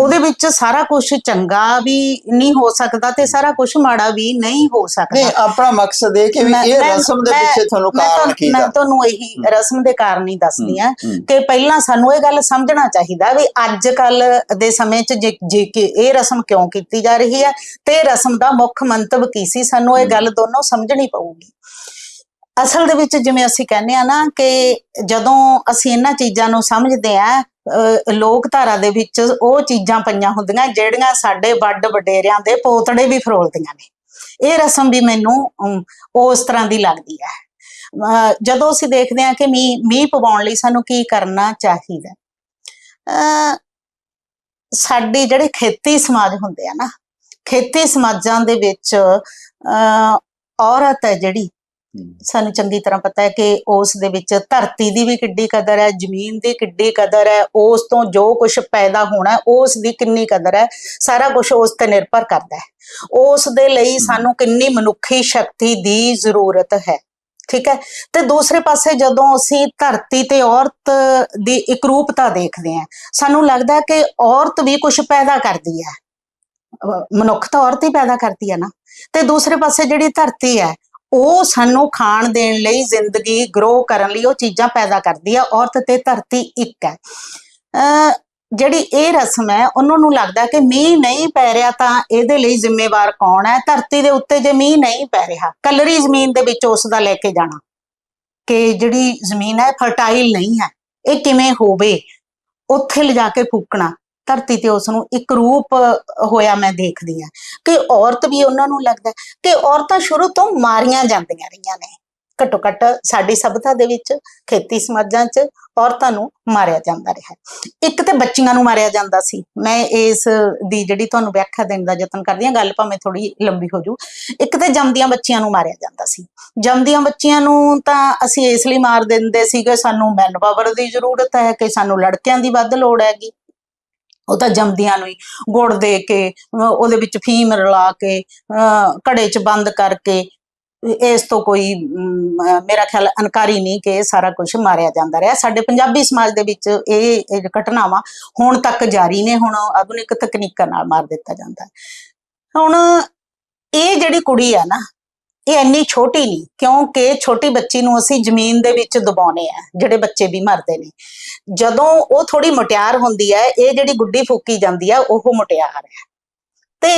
ਉਹਦੇ ਵਿੱਚ ਸਾਰਾ ਕੁਝ ਚੰਗਾ ਵੀ ਨਹੀਂ ਹੋ ਸਕਦਾ ਤੇ ਸਾਰਾ ਕੁਝ ਮਾੜਾ ਵੀ ਨਹੀਂ ਹੋ ਨਹੀਂ ਸਕਦਾ ਆਪਣਾ ਮਕਸਦ ਇਹ ਕਿ ਵੀ ਇਹ ਰਸਮ ਦੇ ਪਿੱਛੇ ਤੁਹਾਨੂੰ ਕਾਰਨ ਕੀ ਮੈਂ ਤੁਹਾਨੂੰ ਇਹੀ। ਰਸਮ ਦੇ ਕਾਰਨ ਹੀ ਦੱਸਦੀ ਆ ਕਿ ਪਹਿਲਾਂ ਸਾਨੂੰ ਇਹ ਗੱਲ ਸਮਝਣਾ ਚਾਹੀਦਾ ਵੀ ਅੱਜ ਕੱਲ ਦੇ ਸਮੇਂ 'ਚ ਜੇ ਜੇ ਕਿ ਇਹ ਰਸਮ ਕਿਉਂ ਕੀਤੀ ਜਾ ਰਹੀ ਹੈ ਤੇ ਰਸਮ ਦਾ ਮੁੱਖ ਮੰਤਵ ਕੀ ਸੀ? ਸਾਨੂੰ ਇਹ। ਗੱਲ ਦੋਨੋਂ ਸਮਝਣੀ ਪਊਗੀ। ਅਸਲ ਦੇ ਵਿੱਚ ਜਿਵੇਂ ਅਸੀਂ ਕਹਿੰਦੇ ਆ ਨਾ ਕਿ ਜਦੋਂ ਅਸੀਂ ਇਹਨਾਂ ਚੀਜ਼ਾਂ ਨੂੰ ਸਮਝਦੇ ਆ ਲੋਕ ਧਾਰਾ ਦੇ ਵਿੱਚ ਉਹ ਚੀਜ਼ਾਂ ਪਈਆਂ ਹੁੰਦੀਆਂ ਜਿਹੜੀਆਂ ਸਾਡੇ ਵੱਡ ਵਡੇਰਿਆਂ ਦੇ ਪੋਤੜੇ ਵੀ ਫਰੋਲਦੀਆਂ ਨੇ। ਇਹ ਰਸਮ ਵੀ ਮੈਨੂੰ ਉਸ ਤਰ੍ਹਾਂ ਦੀ ਲੱਗਦੀ ਹੈ। ਅਹ, ਜਦੋਂ ਅਸੀਂ ਦੇਖਦੇ ਹਾਂ ਕਿ ਮੀਂਹ ਮੀਂਹ ਪਵਾਉਣ ਲਈ ਸਾਨੂੰ ਕੀ ਕਰਨਾ ਚਾਹੀਦਾ ਅਹ, ਸਾਡੀ ਜਿਹੜੇ ਖੇਤੀ ਸਮਾਜ ਹੁੰਦੇ ਆ ਨਾ ਖੇਤੀ ਸਮਾਜਾਂ ਦੇ ਵਿੱਚ ਅਹ ਔਰਤ ਹੈ ਜਿਹੜੀ ਸਾਨੂੰ ਚੰਗੀ ਤਰ੍ਹਾਂ ਪਤਾ ਹੈ ਕਿ ਉਸ ਦੇ ਵਿੱਚ ਧਰਤੀ ਦੀ ਵੀ ਕਿੱਡੀ ਕਦਰ ਹੈ ਜ਼ਮੀਨ ਦੀ ਕਿੱਡੀ ਕਦਰ ਹੈ ਉਸ ਤੋਂ ਜੋ ਕੁਝ ਪੈਦਾ ਹੋਣਾ ਹੈ, ਉਸ ਦੀ ਕਿੰਨੀ ਕਦਰ ਹੈ ਸਾਰਾ ਕੁਝ ਉਸ ਤੇ ਨਿਰਭਰ ਕਰਦਾ ਹੈ। ਉਸ ਦੇ ਲਈ ਸਾਨੂੰ ਕਿੰਨੀ ਮਨੁੱਖੀ ਸ਼ਕਤੀ ਦੀ ਜ਼ਰੂਰਤ ਹੈ ਠੀਕ ਹੈ? ਤੇ ਦੂਸਰੇ ਪਾਸੇ ਜਦੋਂ ਅਸੀਂ ਧਰਤੀ ਤੇ ਔਰਤ ਦੀ ਇਕਰੂਪਤਾ ਦੇਖਦੇ ਹਾਂ ਸਾਨੂੰ ਲੱਗਦਾ ਹੈ ਕਿ ਔਰਤ ਵੀ ਕੁਝ ਪੈਦਾ ਕਰਦੀ ਹੈ। ਮਨੁੱਖ ਤਾਂ ਔਰਤ ਹੀ ਪੈਦਾ ਕਰਦੀ ਹੈ ਨਾ। ਤੇ ਦੂਸਰੇ ਪਾਸੇ ਜਿਹੜੀ ਧਰਤੀ ਹੈ ਉਹ ਸਾਨੂੰ ਖਾਣ ਦੇਣ ਲਈ ਜ਼ਿੰਦਗੀ ਗਰੋ ਕਰਨ ਲਈ ਉਹ ਚੀਜ਼ਾਂ ਪੈਦਾ ਕਰਦੀ ਹੈ ਔਰਤ ਤੇ ਧਰਤੀ ਇੱਕ ਹੈ। ਅਹ ਜਿਹੜੀ ਇਹ ਰਸਮ ਹੈ, ਉਹਨਾਂ ਨੂੰ ਲੱਗਦਾ ਕਿ ਮੀਂਹ ਨਹੀਂ ਪੈ ਰਿਹਾ ਤਾਂ ਇਹਦੇ ਲਈ ਜ਼ਿੰਮੇਵਾਰ ਕੌਣ ਹੈ? ਧਰਤੀ ਦੇ ਉੱਤੇ ਜੇ ਮੀਂਹ ਨਹੀਂ ਪੈ ਰਿਹਾ, ਕਲਰੀ ਜ਼ਮੀਨ ਦੇ ਵਿੱਚ ਉਸ ਦਾ ਲੈ ਕੇ ਜਾਣਾ ਕਿ ਜਿਹੜੀ ਜ਼ਮੀਨ ਹੈ, ਫਰਟਾਈਲ ਨਹੀਂ ਹੈ, ਇਹ ਕਿਵੇਂ ਹੋਵੇ? ਉੱਥੇ ਲਿਜਾ ਕੇ ਫੂਕਣਾ। ਧਰਤੀ ਤੇ ਉਸ ਨੂੰ ਇੱਕ ਰੂਪ ਹੋਇਆ ਮੈਂ ਦੇਖਦੀ ਹਾਂ। ਕਿ ਔਰਤ ਵੀ ਉਹਨਾਂ ਨੂੰ ਲੱਗਦਾ ਕਿ ਔਰਤਾਂ ਸ਼ੁਰੂ ਤੋਂ ਮਾਰੀਆਂ ਜਾਂਦੀਆਂ ਰਹੀਆਂ ਨੇ। ਘੱਟੋ ਘੱਟ ਸਾਡੀ ਸਭਿਅਤਾ ਦੇ ਵਿੱਚ, ਖੇਤੀ ਸਮਾਜਾਂ 'ਚ ਔਰਤਾਂ ਨੂੰ ਮਾਰਿਆ ਜਾਂਦਾ ਰਿਹਾ ਇੱਕ ਤੇ ਬੱਚੀਆਂ ਨੂੰ ਮਾਰਿਆ ਜਾਂਦਾ ਸੀ। ਮੈਂ ਇਸ ਦੀ ਜਿਹੜੀ ਤੁਹਾਨੂੰ ਵਿਆਖਿਆ ਦੇਣ ਦਾ ਯਤਨ ਕਰਦੀ ਹਾਂ, ਗੱਲ ਭਾਵੇਂ ਥੋੜੀ ਲੰਬੀ ਹੋ ਜੂ ਇੱਕ ਤੇ ਜੰਮਦੀਆਂ ਬੱਚੀਆਂ ਨੂੰ ਮਾਰਿਆ ਜਾਂਦਾ ਸੀ। ਜੰਮਦੀਆਂ ਬੱਚੀਆਂ ਨੂੰ ਤਾਂ ਅਸੀਂ ਇਸ ਲਈ ਮਾਰ ਦਿੰਦੇ ਸੀਗੇ, ਸਾਨੂੰ ਮੈਨ ਪਾਵਰ ਦੀ ਜ਼ਰੂਰਤ ਹੈ ਕਿ ਸਾਨੂੰ ਲੜਕਿਆਂ ਦੀ ਵੱਧ ਲੋੜ ਹੈਗੀ। ਉਹ ਤਾਂ ਜੰਮਦਿਆਂ ਨੂੰ ਹੀ। ਗੁੜ ਦੇ ਕੇ ਅਹ ਉਹਦੇ ਵਿੱਚ ਫੀਮ ਰਲਾ ਕੇ ਅਹ ਘੜੇ 'ਚ ਬੰਦ ਕਰਕੇ ਇਸ ਤੋਂ ਕੋਈ ਅਮ, ਅਹ ਮੇਰਾ ਖਿਆਲ ਅਨਕਾਰੀ ਨਹੀਂ ਕਿ ਇਹ ਸਾਰਾ ਕੁਝ ਮਾਰਿਆ ਜਾਂਦਾ ਰਿਹਾ। ਸਾਡੇ ਪੰਜਾਬੀ ਸਮਾਜ ਦੇ ਵਿੱਚ ਇਹ ਇਹ ਘਟਨਾਵਾਂ ਹੁਣ ਤੱਕ ਜਾਰੀ ਨੇ ਹੁਣ ਆਧੁਨਿਕ ਤਕਨੀਕਾਂ ਨਾਲ ਮਾਰ ਦਿੱਤਾ ਜਾਂਦਾ। ਹੈ ਹੁਣ ਇਹ ਜਿਹੜੀ ਕੁੜੀ ਆ ਨਾ ਇਹ ਇੰਨੀ ਛੋਟੀ ਨਹੀਂ, ਕਿਉਂਕਿ ਛੋਟੀ ਬੱਚੀ ਨੂੰ ਅਸੀਂ ਜ਼ਮੀਨ ਦੇ ਵਿੱਚ ਦਬਾਉਨੇ ਆ, ਜਿਹੜੇ ਬੱਚੇ ਵੀ ਮਰਦੇ ਨੇ। ਜਦੋਂ ਉਹ ਥੋੜੀ ਮੁਟਿਆਰ ਹੁੰਦੀ ਹੈ, ਇਹ ਜਿਹੜੀ ਗੁੱਡੀ ਫੂਕੀ ਜਾਂਦੀ ਹੈ ਉਹ ਮੁਟਿਆਰ ਹੈ। ਤੇ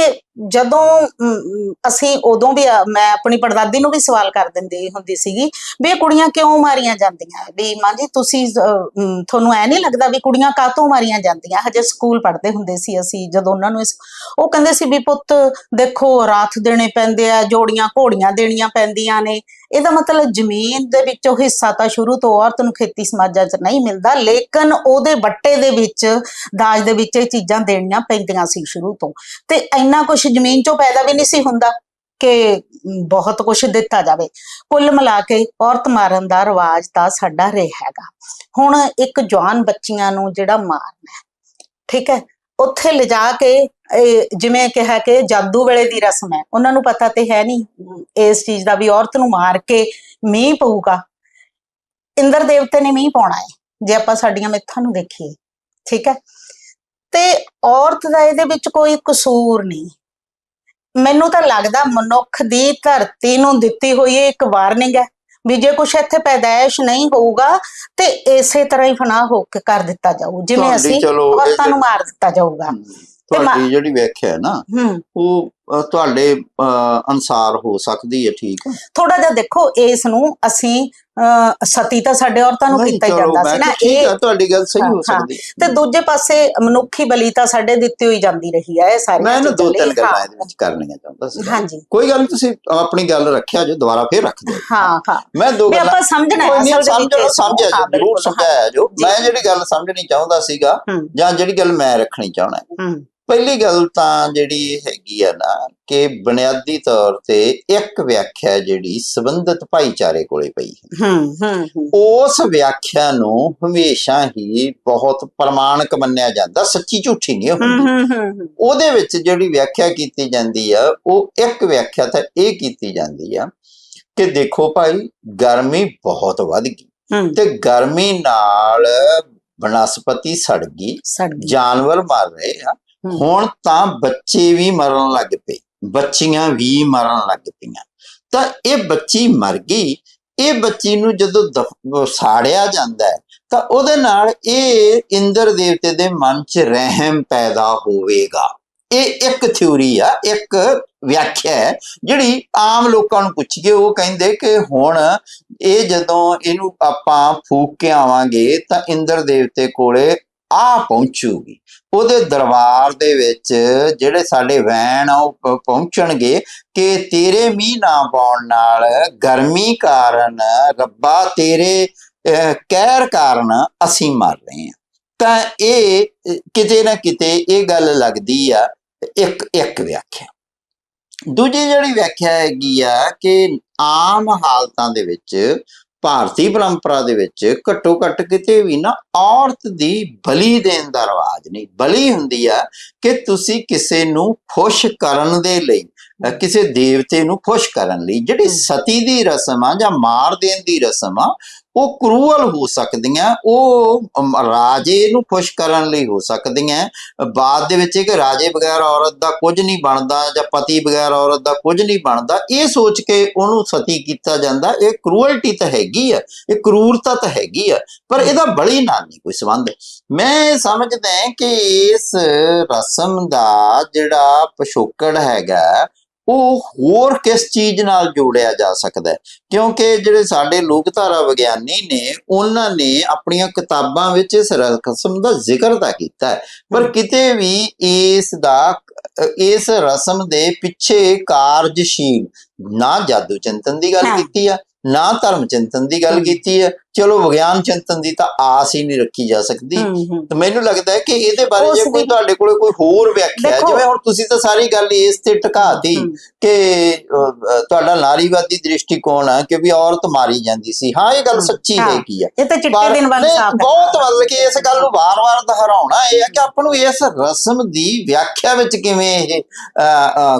ਜਦੋਂ ਅਮ, ਅਸੀਂ ਉਦੋਂ ਵੀ ਮੈਂ ਆਪਣੀ ਪੜਦਾਦੀ ਨੂੰ ਵੀ ਸਵਾਲ ਕਰ ਦਿੰਦੀ ਹੁੰਦੀ ਸੀਗੀ ਵੀ ਇਹ ਕੁੜੀਆਂ ਕਿਉਂ ਮਾਰੀਆਂ ਜਾਂਦੀਆਂ? ਵੀ ਮਾਂ ਜੀ ਤੁਸੀਂ ਤੁਹਾਨੂੰ ਐ ਨਹੀਂ ਲੱਗਦਾ ਵੀ ਕੁੜੀਆਂ ਕਾਹਤੋਂ ਮਾਰੀਆਂ ਜਾਂਦੀਆਂ? ਹਜੇ ਸਕੂਲ ਪੜ੍ਹਦੇ ਹੁੰਦੇ ਸੀ ਅਸੀਂ ਜਦੋਂ ਉਹਨਾਂ ਨੂੰ ਉਹ ਕਹਿੰਦੇ ਸੀ ਵੀ ਪੁੱਤ ਦੇਖੋ ਰਾਤ ਦੇਣੇ ਪੈਂਦੇ ਆ ਜੋੜੀਆਂ ਘੋੜੀਆਂ ਦੇਣੀਆਂ ਪੈਂਦੀਆਂ ਨੇ। ਇਹਦਾ ਮਤਲਬ ਜ਼ਮੀਨ ਦੇ ਵਿੱਚੋਂ ਹਿੱਸਾ ਤਾਂ ਸ਼ੁਰੂ ਤੋਂ ਔਰਤ ਨੂੰ ਖੇਤੀ ਸਮਾਜਾਂ 'ਚ ਨਹੀਂ ਮਿਲਦਾ, ਲੇਕਿਨ ਉਹਦੇ ਵੱਟੇ ਦੇ ਵਿੱਚ, ਦਾਜ ਦੇ ਵਿੱਚ ਇਹ ਚੀਜ਼ਾਂ ਦੇਣੀਆਂ ਪੈਂਦੀਆਂ ਸੀ ਸ਼ੁਰੂ ਤੋਂ। ਤੇ ਇੰਨਾ ਕੁਝ ਜ਼ਮੀਨ 'ਚੋਂ ਪੈਦਾ ਵੀ ਨਹੀਂ ਸੀ ਹੁੰਦਾ ਕਿ ਬਹੁਤ ਕੁਝ ਦਿੱਤਾ ਜਾਵੇ। ਕੁੱਲ ਮਿਲਾ ਕੇ ਔਰਤ ਮਾਰਨ ਦਾ ਰਿਵਾਜ ਤਾਂ ਸਾਡਾ ਰਿਹਾ ਹੈਗਾ। ਹੁਣ ਇੱਕ ਜਵਾਨ ਬੱਚੀਆਂ ਨੂੰ ਜਿਹੜਾ ਮਾਰਨਾ ਠੀਕ ਹੈ ਉੱਥੇ ਲਿਜਾ ਕੇ, ਇਹ ਜਿਵੇਂ ਕਿਹਾ ਕਿ ਜਾਦੂ ਵੇਲੇ ਦੀ ਰਸਮ ਹੈ। ਉਹਨਾਂ ਨੂੰ ਪਤਾ ਤੇ ਹੈ ਨਹੀਂ ਇਸ ਚੀਜ਼ ਦਾ ਵੀ ਔਰਤ ਨੂੰ ਮਾਰ ਕੇ ਮੀਂਹ ਪਊਗਾ। ਇੰਦਰ ਦੇਵਤੇ ਨੇ ਮੀਂਹ ਪਾਉਣਾ ਹੈ, ਜੇ ਆਪਾਂ ਸਾਡੀਆਂ ਮਿੱਥਾਂ ਨੂੰ ਦੇਖੀਏ, ਠੀਕ ਹੈ? ਤੇ ਔਰਤ ਦਾ ਇਹਦੇ ਵਿੱਚ ਕੋਈ ਕਸੂਰ ਨਹੀਂ। ਮੈਨੂੰ ਤਾਂ ਲੱਗਦਾ ਮਨੁੱਖ ਦੀ ਧਰਤੀ ਨੂੰ ਦਿੱਤੀ ਹੋਈ ਇਹ ਇੱਕ ਵਾਰਨਿੰਗ ਹੈ। ਵੀ ਜੇ ਕੁਛ ਇੱਥੇ ਪੈਦਾਇਸ਼ ਨਹੀਂ ਹੋਊਗਾ ਤੇ ਇਸੇ ਤਰ੍ਹਾਂ ਹੀ ਫਨਾਹ ਹੋ ਕੇ ਕਰ ਦਿੱਤਾ ਜਾਊ। ਜਿਵੇਂ ਤੁਹਾਡੀ ਅਸੀਂ ਚਲੋ ਇਹ- ਔਰਤਾਂ ਨੂੰ ਮਾਰ ਦਿੱਤਾ ਜਾਊਗਾ। ਤੇ ਮਾ- ਤੁਹਾਡੀ ਜਿਹੜੀ ਵਿਆਖਿਆ ਹੈ ਨਾ ਹੂੰ। ਉਹ ਤੁਹਾਡੇ ਅਨੁਸਾਰ ਹੋ ਸਕਦੀ ਹੈ ਠੀਕ ਹੈ। ਥੋੜਾ ਜਿਹਾ ਦੇਖੋ ਇਸ ਨੂੰ ਅਸੀਂ ਸਤੀ ਤਾਂ ਸਾਡੇ ਔਰਤਾਂ ਨੂੰ ਕੀਤਾ ਜਾਂਦਾ ਸੀ ਨਾ ਇਹ ਤੁਹਾਡੀ ਗੱਲ ਸਹੀ ਹਾਂ। ਸਕਦੀ ਤੇ ਦੂਜੇ ਪਾਸੇ ਮਨੁੱਖੀ ਬਲੀ ਤਾਂ ਸਾਡੇ ਦਿੱਤੀ ਹੋਈ ਜਾਂਦੀ ਰਹੀ ਹੈ ਇਹ ਸਾਰੀ ਮੈਂ ਨਾ ਦੋ ਤਿੰਨ ਗੱਲਾਂ ਇਹਦੇ ਵਿੱਚ ਕਰਨੀਆਂ ਚਾਹੁੰਦਾ ਸੀ। ਹਾਂਜੀ। ਕੋਈ ਗੱਲ ਤੁਸੀਂ ਆਪਣੀ ਗੱਲ ਰੱਖਿਆ ਜੋ ਦੁਬਾਰਾ ਫੇਰ ਰੱਖ ਦਿਓ। ਹਾਂ ਹਾਂ। ਮੈਂ ਦੋ ਗੱਲਾਂ ਆਪਾਂ ਸਮਝਣਾ ਹੈ ਅਸਲ ਦੇ ਵਿੱਚ। ਸਮਝਿਆ ਜੀ ਜ਼ਰੂਰ ਸਮਝਾਇਆ ਜੋ। ਮੈਂ ਜਿਹੜੀ ਗੱਲ ਸਮਝਣੀ ਚਾਹੁੰਦਾ ਸੀਗਾ ਜਾਂ ਜਿਹੜੀ ਗੱਲ ਮੈਂ ਰੱਖਣੀ ਚਾਹਣਾ ਹੂੰ। ਪਹਿਲੀ ਗੱਲ ਤਾਂ ਜਿਹੜੀ ਹੈਗੀ ਆ ਨਾ ਕਿ ਬੁਨਿਆਦੀ ਤੌਰ ਤੇ ਇੱਕ ਵਿਆਖਿਆ ਜਿਹੜੀ ਸੰਬੰਧਿਤ ਭਾਈਚਾਰੇ ਕੋਲੇ ਪਈ ਹੈ। ਹੂੰ ਹੂੰ ਹੂੰ। ਉਸ ਵਿਆਖਿਆ ਨੂੰ ਹਮੇਸ਼ਾ ਹੀ ਬਹੁਤ ਪ੍ਰਮਾਣਿਕ ਮੰਨਿਆ ਜਾਂਦਾ ਸੱਚੀ ਝੂਠੀ ਨਹੀਂ ਹੁੰਦੀ। ਉਹਦੇ ਵਿੱਚ ਜਿਹੜੀ ਵਿਆਖਿਆ ਕੀਤੀ ਜਾਂਦੀ ਆ ਉਹ ਇੱਕ ਵਿਆਖਿਆ ਤਾਂ ਇਹ ਕੀਤੀ ਜਾਂਦੀ ਆ ਕਿ ਦੇਖੋ ਭਾਈ ਗਰਮੀ ਬਹੁਤ ਵੱਧ ਗਈ ਤੇ ਗਰਮੀ ਨਾਲ ਬਨਸਪਤੀ ਸੜ ਗਈ। ਜਾਨਵਰ ਮਰ ਰਹੇ ਆ। ਹੁਣ ਤਾਂ ਬੱਚੇ ਵੀ ਮਰਨ ਲੱਗ ਪਏ, ਬੱਚੀਆਂ ਵੀ ਮਰਨ ਲੱਗ ਪਈਆਂ। ਤਾਂ ਇਹ ਬੱਚੀ ਮਰ ਗਈ, ਇਹ ਬੱਚੀ ਨੂੰ ਜਦੋਂ ਦਫ- ਸਾੜਿਆ ਜਾਂਦਾ ਹੈ, ਤਾਂ ਉਹਦੇ ਨਾਲ ਇਹ ਇੰਦਰ ਦੇਵਤੇ ਦੇ ਮਨ 'ਚ ਰਹਿਮ ਪੈਦਾ ਹੋਵੇਗਾ। ਇਹ ਇੱਕ ਥਿਉਰੀ ਆ, ਇੱਕ ਵਿਆਖਿਆ ਹੈ, ਜਿਹੜੀ ਆਮ ਲੋਕਾਂ ਨੂੰ ਪੁੱਛੀਏ, ਉਹ ਕਹਿੰਦੇ ਕਿ ਹੁਣ ਇਹ ਜਦੋਂ ਇਹਨੂੰ ਆਪਾਂ ਫੂਕ ਕੇ ਆਵਾਂਗੇ, ਤਾਂ ਇੰਦਰ ਦੇਵਤੇ ਕੋਲੇ ਆ ਪਹੁੰਚੂਗੀ। ਉਹਦੇ ਦਰਬਾਰ ਦੇ ਵਿੱਚ ਜਿਹੜੇ ਸਾਡੇ ਵੈਣ ਆ, ਉਹ ਪਹੁੰਚਣਗੇ ਕਿ ਤੇਰੇ ਮੀਂਹ ਨਾ ਪਾਉਣ ਨਾਲ ਗਰਮੀ ਕਾਰਨ ਰੱਬਾ ਤੇਰੇ ਕਹਿਰ ਕਾਰਨ ਅਸੀਂ ਮਰ ਰਹੇ ਹਾਂ। ਤਾਂ ਇਹ, ਕਿਤੇ ਨਾ ਕਿਤੇ ਇਹ ਗੱਲ ਲੱਗਦੀ ਆ, ਇੱਕ ਇੱਕ ਵਿਆਖਿਆ। ਦੂਜੀ ਜਿਹੜੀ ਵਿਆਖਿਆ ਹੈਗੀ ਆ ਕਿ ਆਮ ਹਾਲਤਾਂ ਦੇ ਵਿੱਚ ਭਾਰਤੀ ਪਰੰਪਰਾ ਦੇ ਵਿੱਚ ਘੱਟੋ ਘੱਟ ਕਿਤੇ ਵੀ ਨਾ ਔਰਤ ਦੀ ਬਲੀ ਦੇਣ ਦਾ ਰਿਵਾਜ ਨਹੀਂ ਬਲੀ ਹੁੰਦੀ ਆ ਕਿ ਤੁਸੀਂ ਕਿਸੇ ਨੂੰ ਖੁਸ਼ ਕਰਨ ਦੇ ਲਈ ਕਿਸੇ ਦੇਵਤੇ ਨੂੰ ਖੁਸ਼ ਕਰਨ ਲਈ ਜਿਹੜੀ। ਸਤੀ ਦੀ ਰਸਮ ਆ ਜਾਂ ਮਾਰ ਦੇਣ ਦੀ ਰਸਮ ਆ ਉਹ ਕਰੂਅਲ ਹੋ ਸਕਦੀਆਂ, ਉਹ ਰਾਜੇ ਨੂੰ ਖੁਸ਼ ਕਰਨ ਲਈ ਹੋ ਸਕਦੀਆਂ। ਬਾਅਦ ਦੇ ਵਿੱਚ ਕਿ ਰਾਜੇ ਬਗੈਰ ਔਰਤ ਦਾ ਕੁਝ ਨਹੀਂ ਬਣਦਾ ਜਾਂ ਪਤੀ ਬਗੈਰ ਔਰਤ ਦਾ ਕੁਝ ਨਹੀਂ ਬਣਦਾ, ਇਹ ਸੋਚ ਕੇ ਉਹਨੂੰ ਸਤੀ ਕੀਤਾ ਜਾਂਦਾ। ਇਹ ਕਰੂਅਲਟੀ ਤਾਂ ਹੈਗੀ ਆ, ਇਹ ਕਰੂਰਤਾ ਤਾਂ ਹੈਗੀ ਆ, ਪਰ ਇਹਦਾ ਬਲੀ ਨਾਲ ਨਹੀਂ ਕੋਈ ਸੰਬੰਧ। ਮੈਂ ਸਮਝਦਾ ਕਿ ਇਸ ਰਸਮ ਦਾ ਜਿਹੜਾ ਪਿਛੋਕੜ ਹੈਗਾ ਉਹ ਹੋਰ ਕਿਸ ਚੀਜ਼ ਨਾਲ ਜੋੜਿਆ ਜਾ ਸਕਦਾ ਹੈ ਕਿਉਂਕਿ ਜਿਹੜੇ ਸਾਡੇ ਲੋਕਧਾਰਾ ਵਿਗਿਆਨੀ ਨੇ ਉਹਨਾਂ ਨੇ ਆਪਣੀਆਂ ਕਿਤਾਬਾਂ ਵਿੱਚ ਇਸ ਰਸਮ ਦਾ ਜ਼ਿਕਰ ਤਾਂ ਕੀਤਾ ਹੈ ਪਰ ਕਿਤੇ ਵੀ ਇਸ ਦਾ ਇਸ ਰਸਮ ਦੇ ਪਿੱਛੇ ਕਾਰਜਸ਼ੀਲ ਨਾ ਜਾਦੂ ਚਿੰਤਨ ਦੀ ਗੱਲ। ਕੀਤੀ ਆ ਨਾ ਧਰਮ ਚਿੰਤਨ ਦੀ ਗੱਲ। ਕੀਤੀ ਹੈ ਚਲੋ ਵਿਗਿਆਨ ਚਿੰਤਨ ਦੀ ਤਾਂ ਆਸ ਹੀ ਨਹੀਂ ਰੱਖੀ ਜਾ ਸਕਦੀ। ਤੇ ਮੈਨੂੰ ਲੱਗਦਾ ਹੈ ਕਿ ਇਹਦੇ ਬਾਰੇ ਜੇ ਕੋਈ ਤੁਹਾਡੇ ਕੋਲੇ ਕੋਈ ਹੋਰ ਵਿਆਖਿਆ ਜਿਵੇਂ ਹੁਣ ਤੁਸੀਂ ਤਾਂ ਸਾਰੀ ਗੱਲ ਇਸ ਤੇ ਟਿਕਾਤੀ। ਕਿ ਤੁਹਾਡਾ ਨਾਰੀਵਾਦੀ ਦ੍ਰਿਸ਼ਟੀਕੋਣ ਹੈ ਕਿ ਵੀ ਔਰਤ ਮਾਰੀ ਜਾਂਦੀ ਸੀ। ਹਾਂ ਇਹ ਗੱਲ ਸੱਚੀ ਹਾਂ। ਹੈਗੀ ਆ। ਇਹ ਤਾਂ ਚਿੱਟੇ ਦਿਨ ਨਹੀਂ, ਸਾਫ਼ ਬਹੁਤ ਮਤਲਬ ਕਿ ਇਸ ਗੱਲ ਨੂੰ ਵਾਰ-ਵਾਰ ਦੁਹਰਾਉਣਾ ਇਹ ਹੈ ਕਿ ਆਪਾਂ ਨੂੰ ਇਸ ਰਸਮ ਦੀ ਵਿਆਖਿਆ ਵਿੱਚ ਕਿਵੇਂ ਇਹ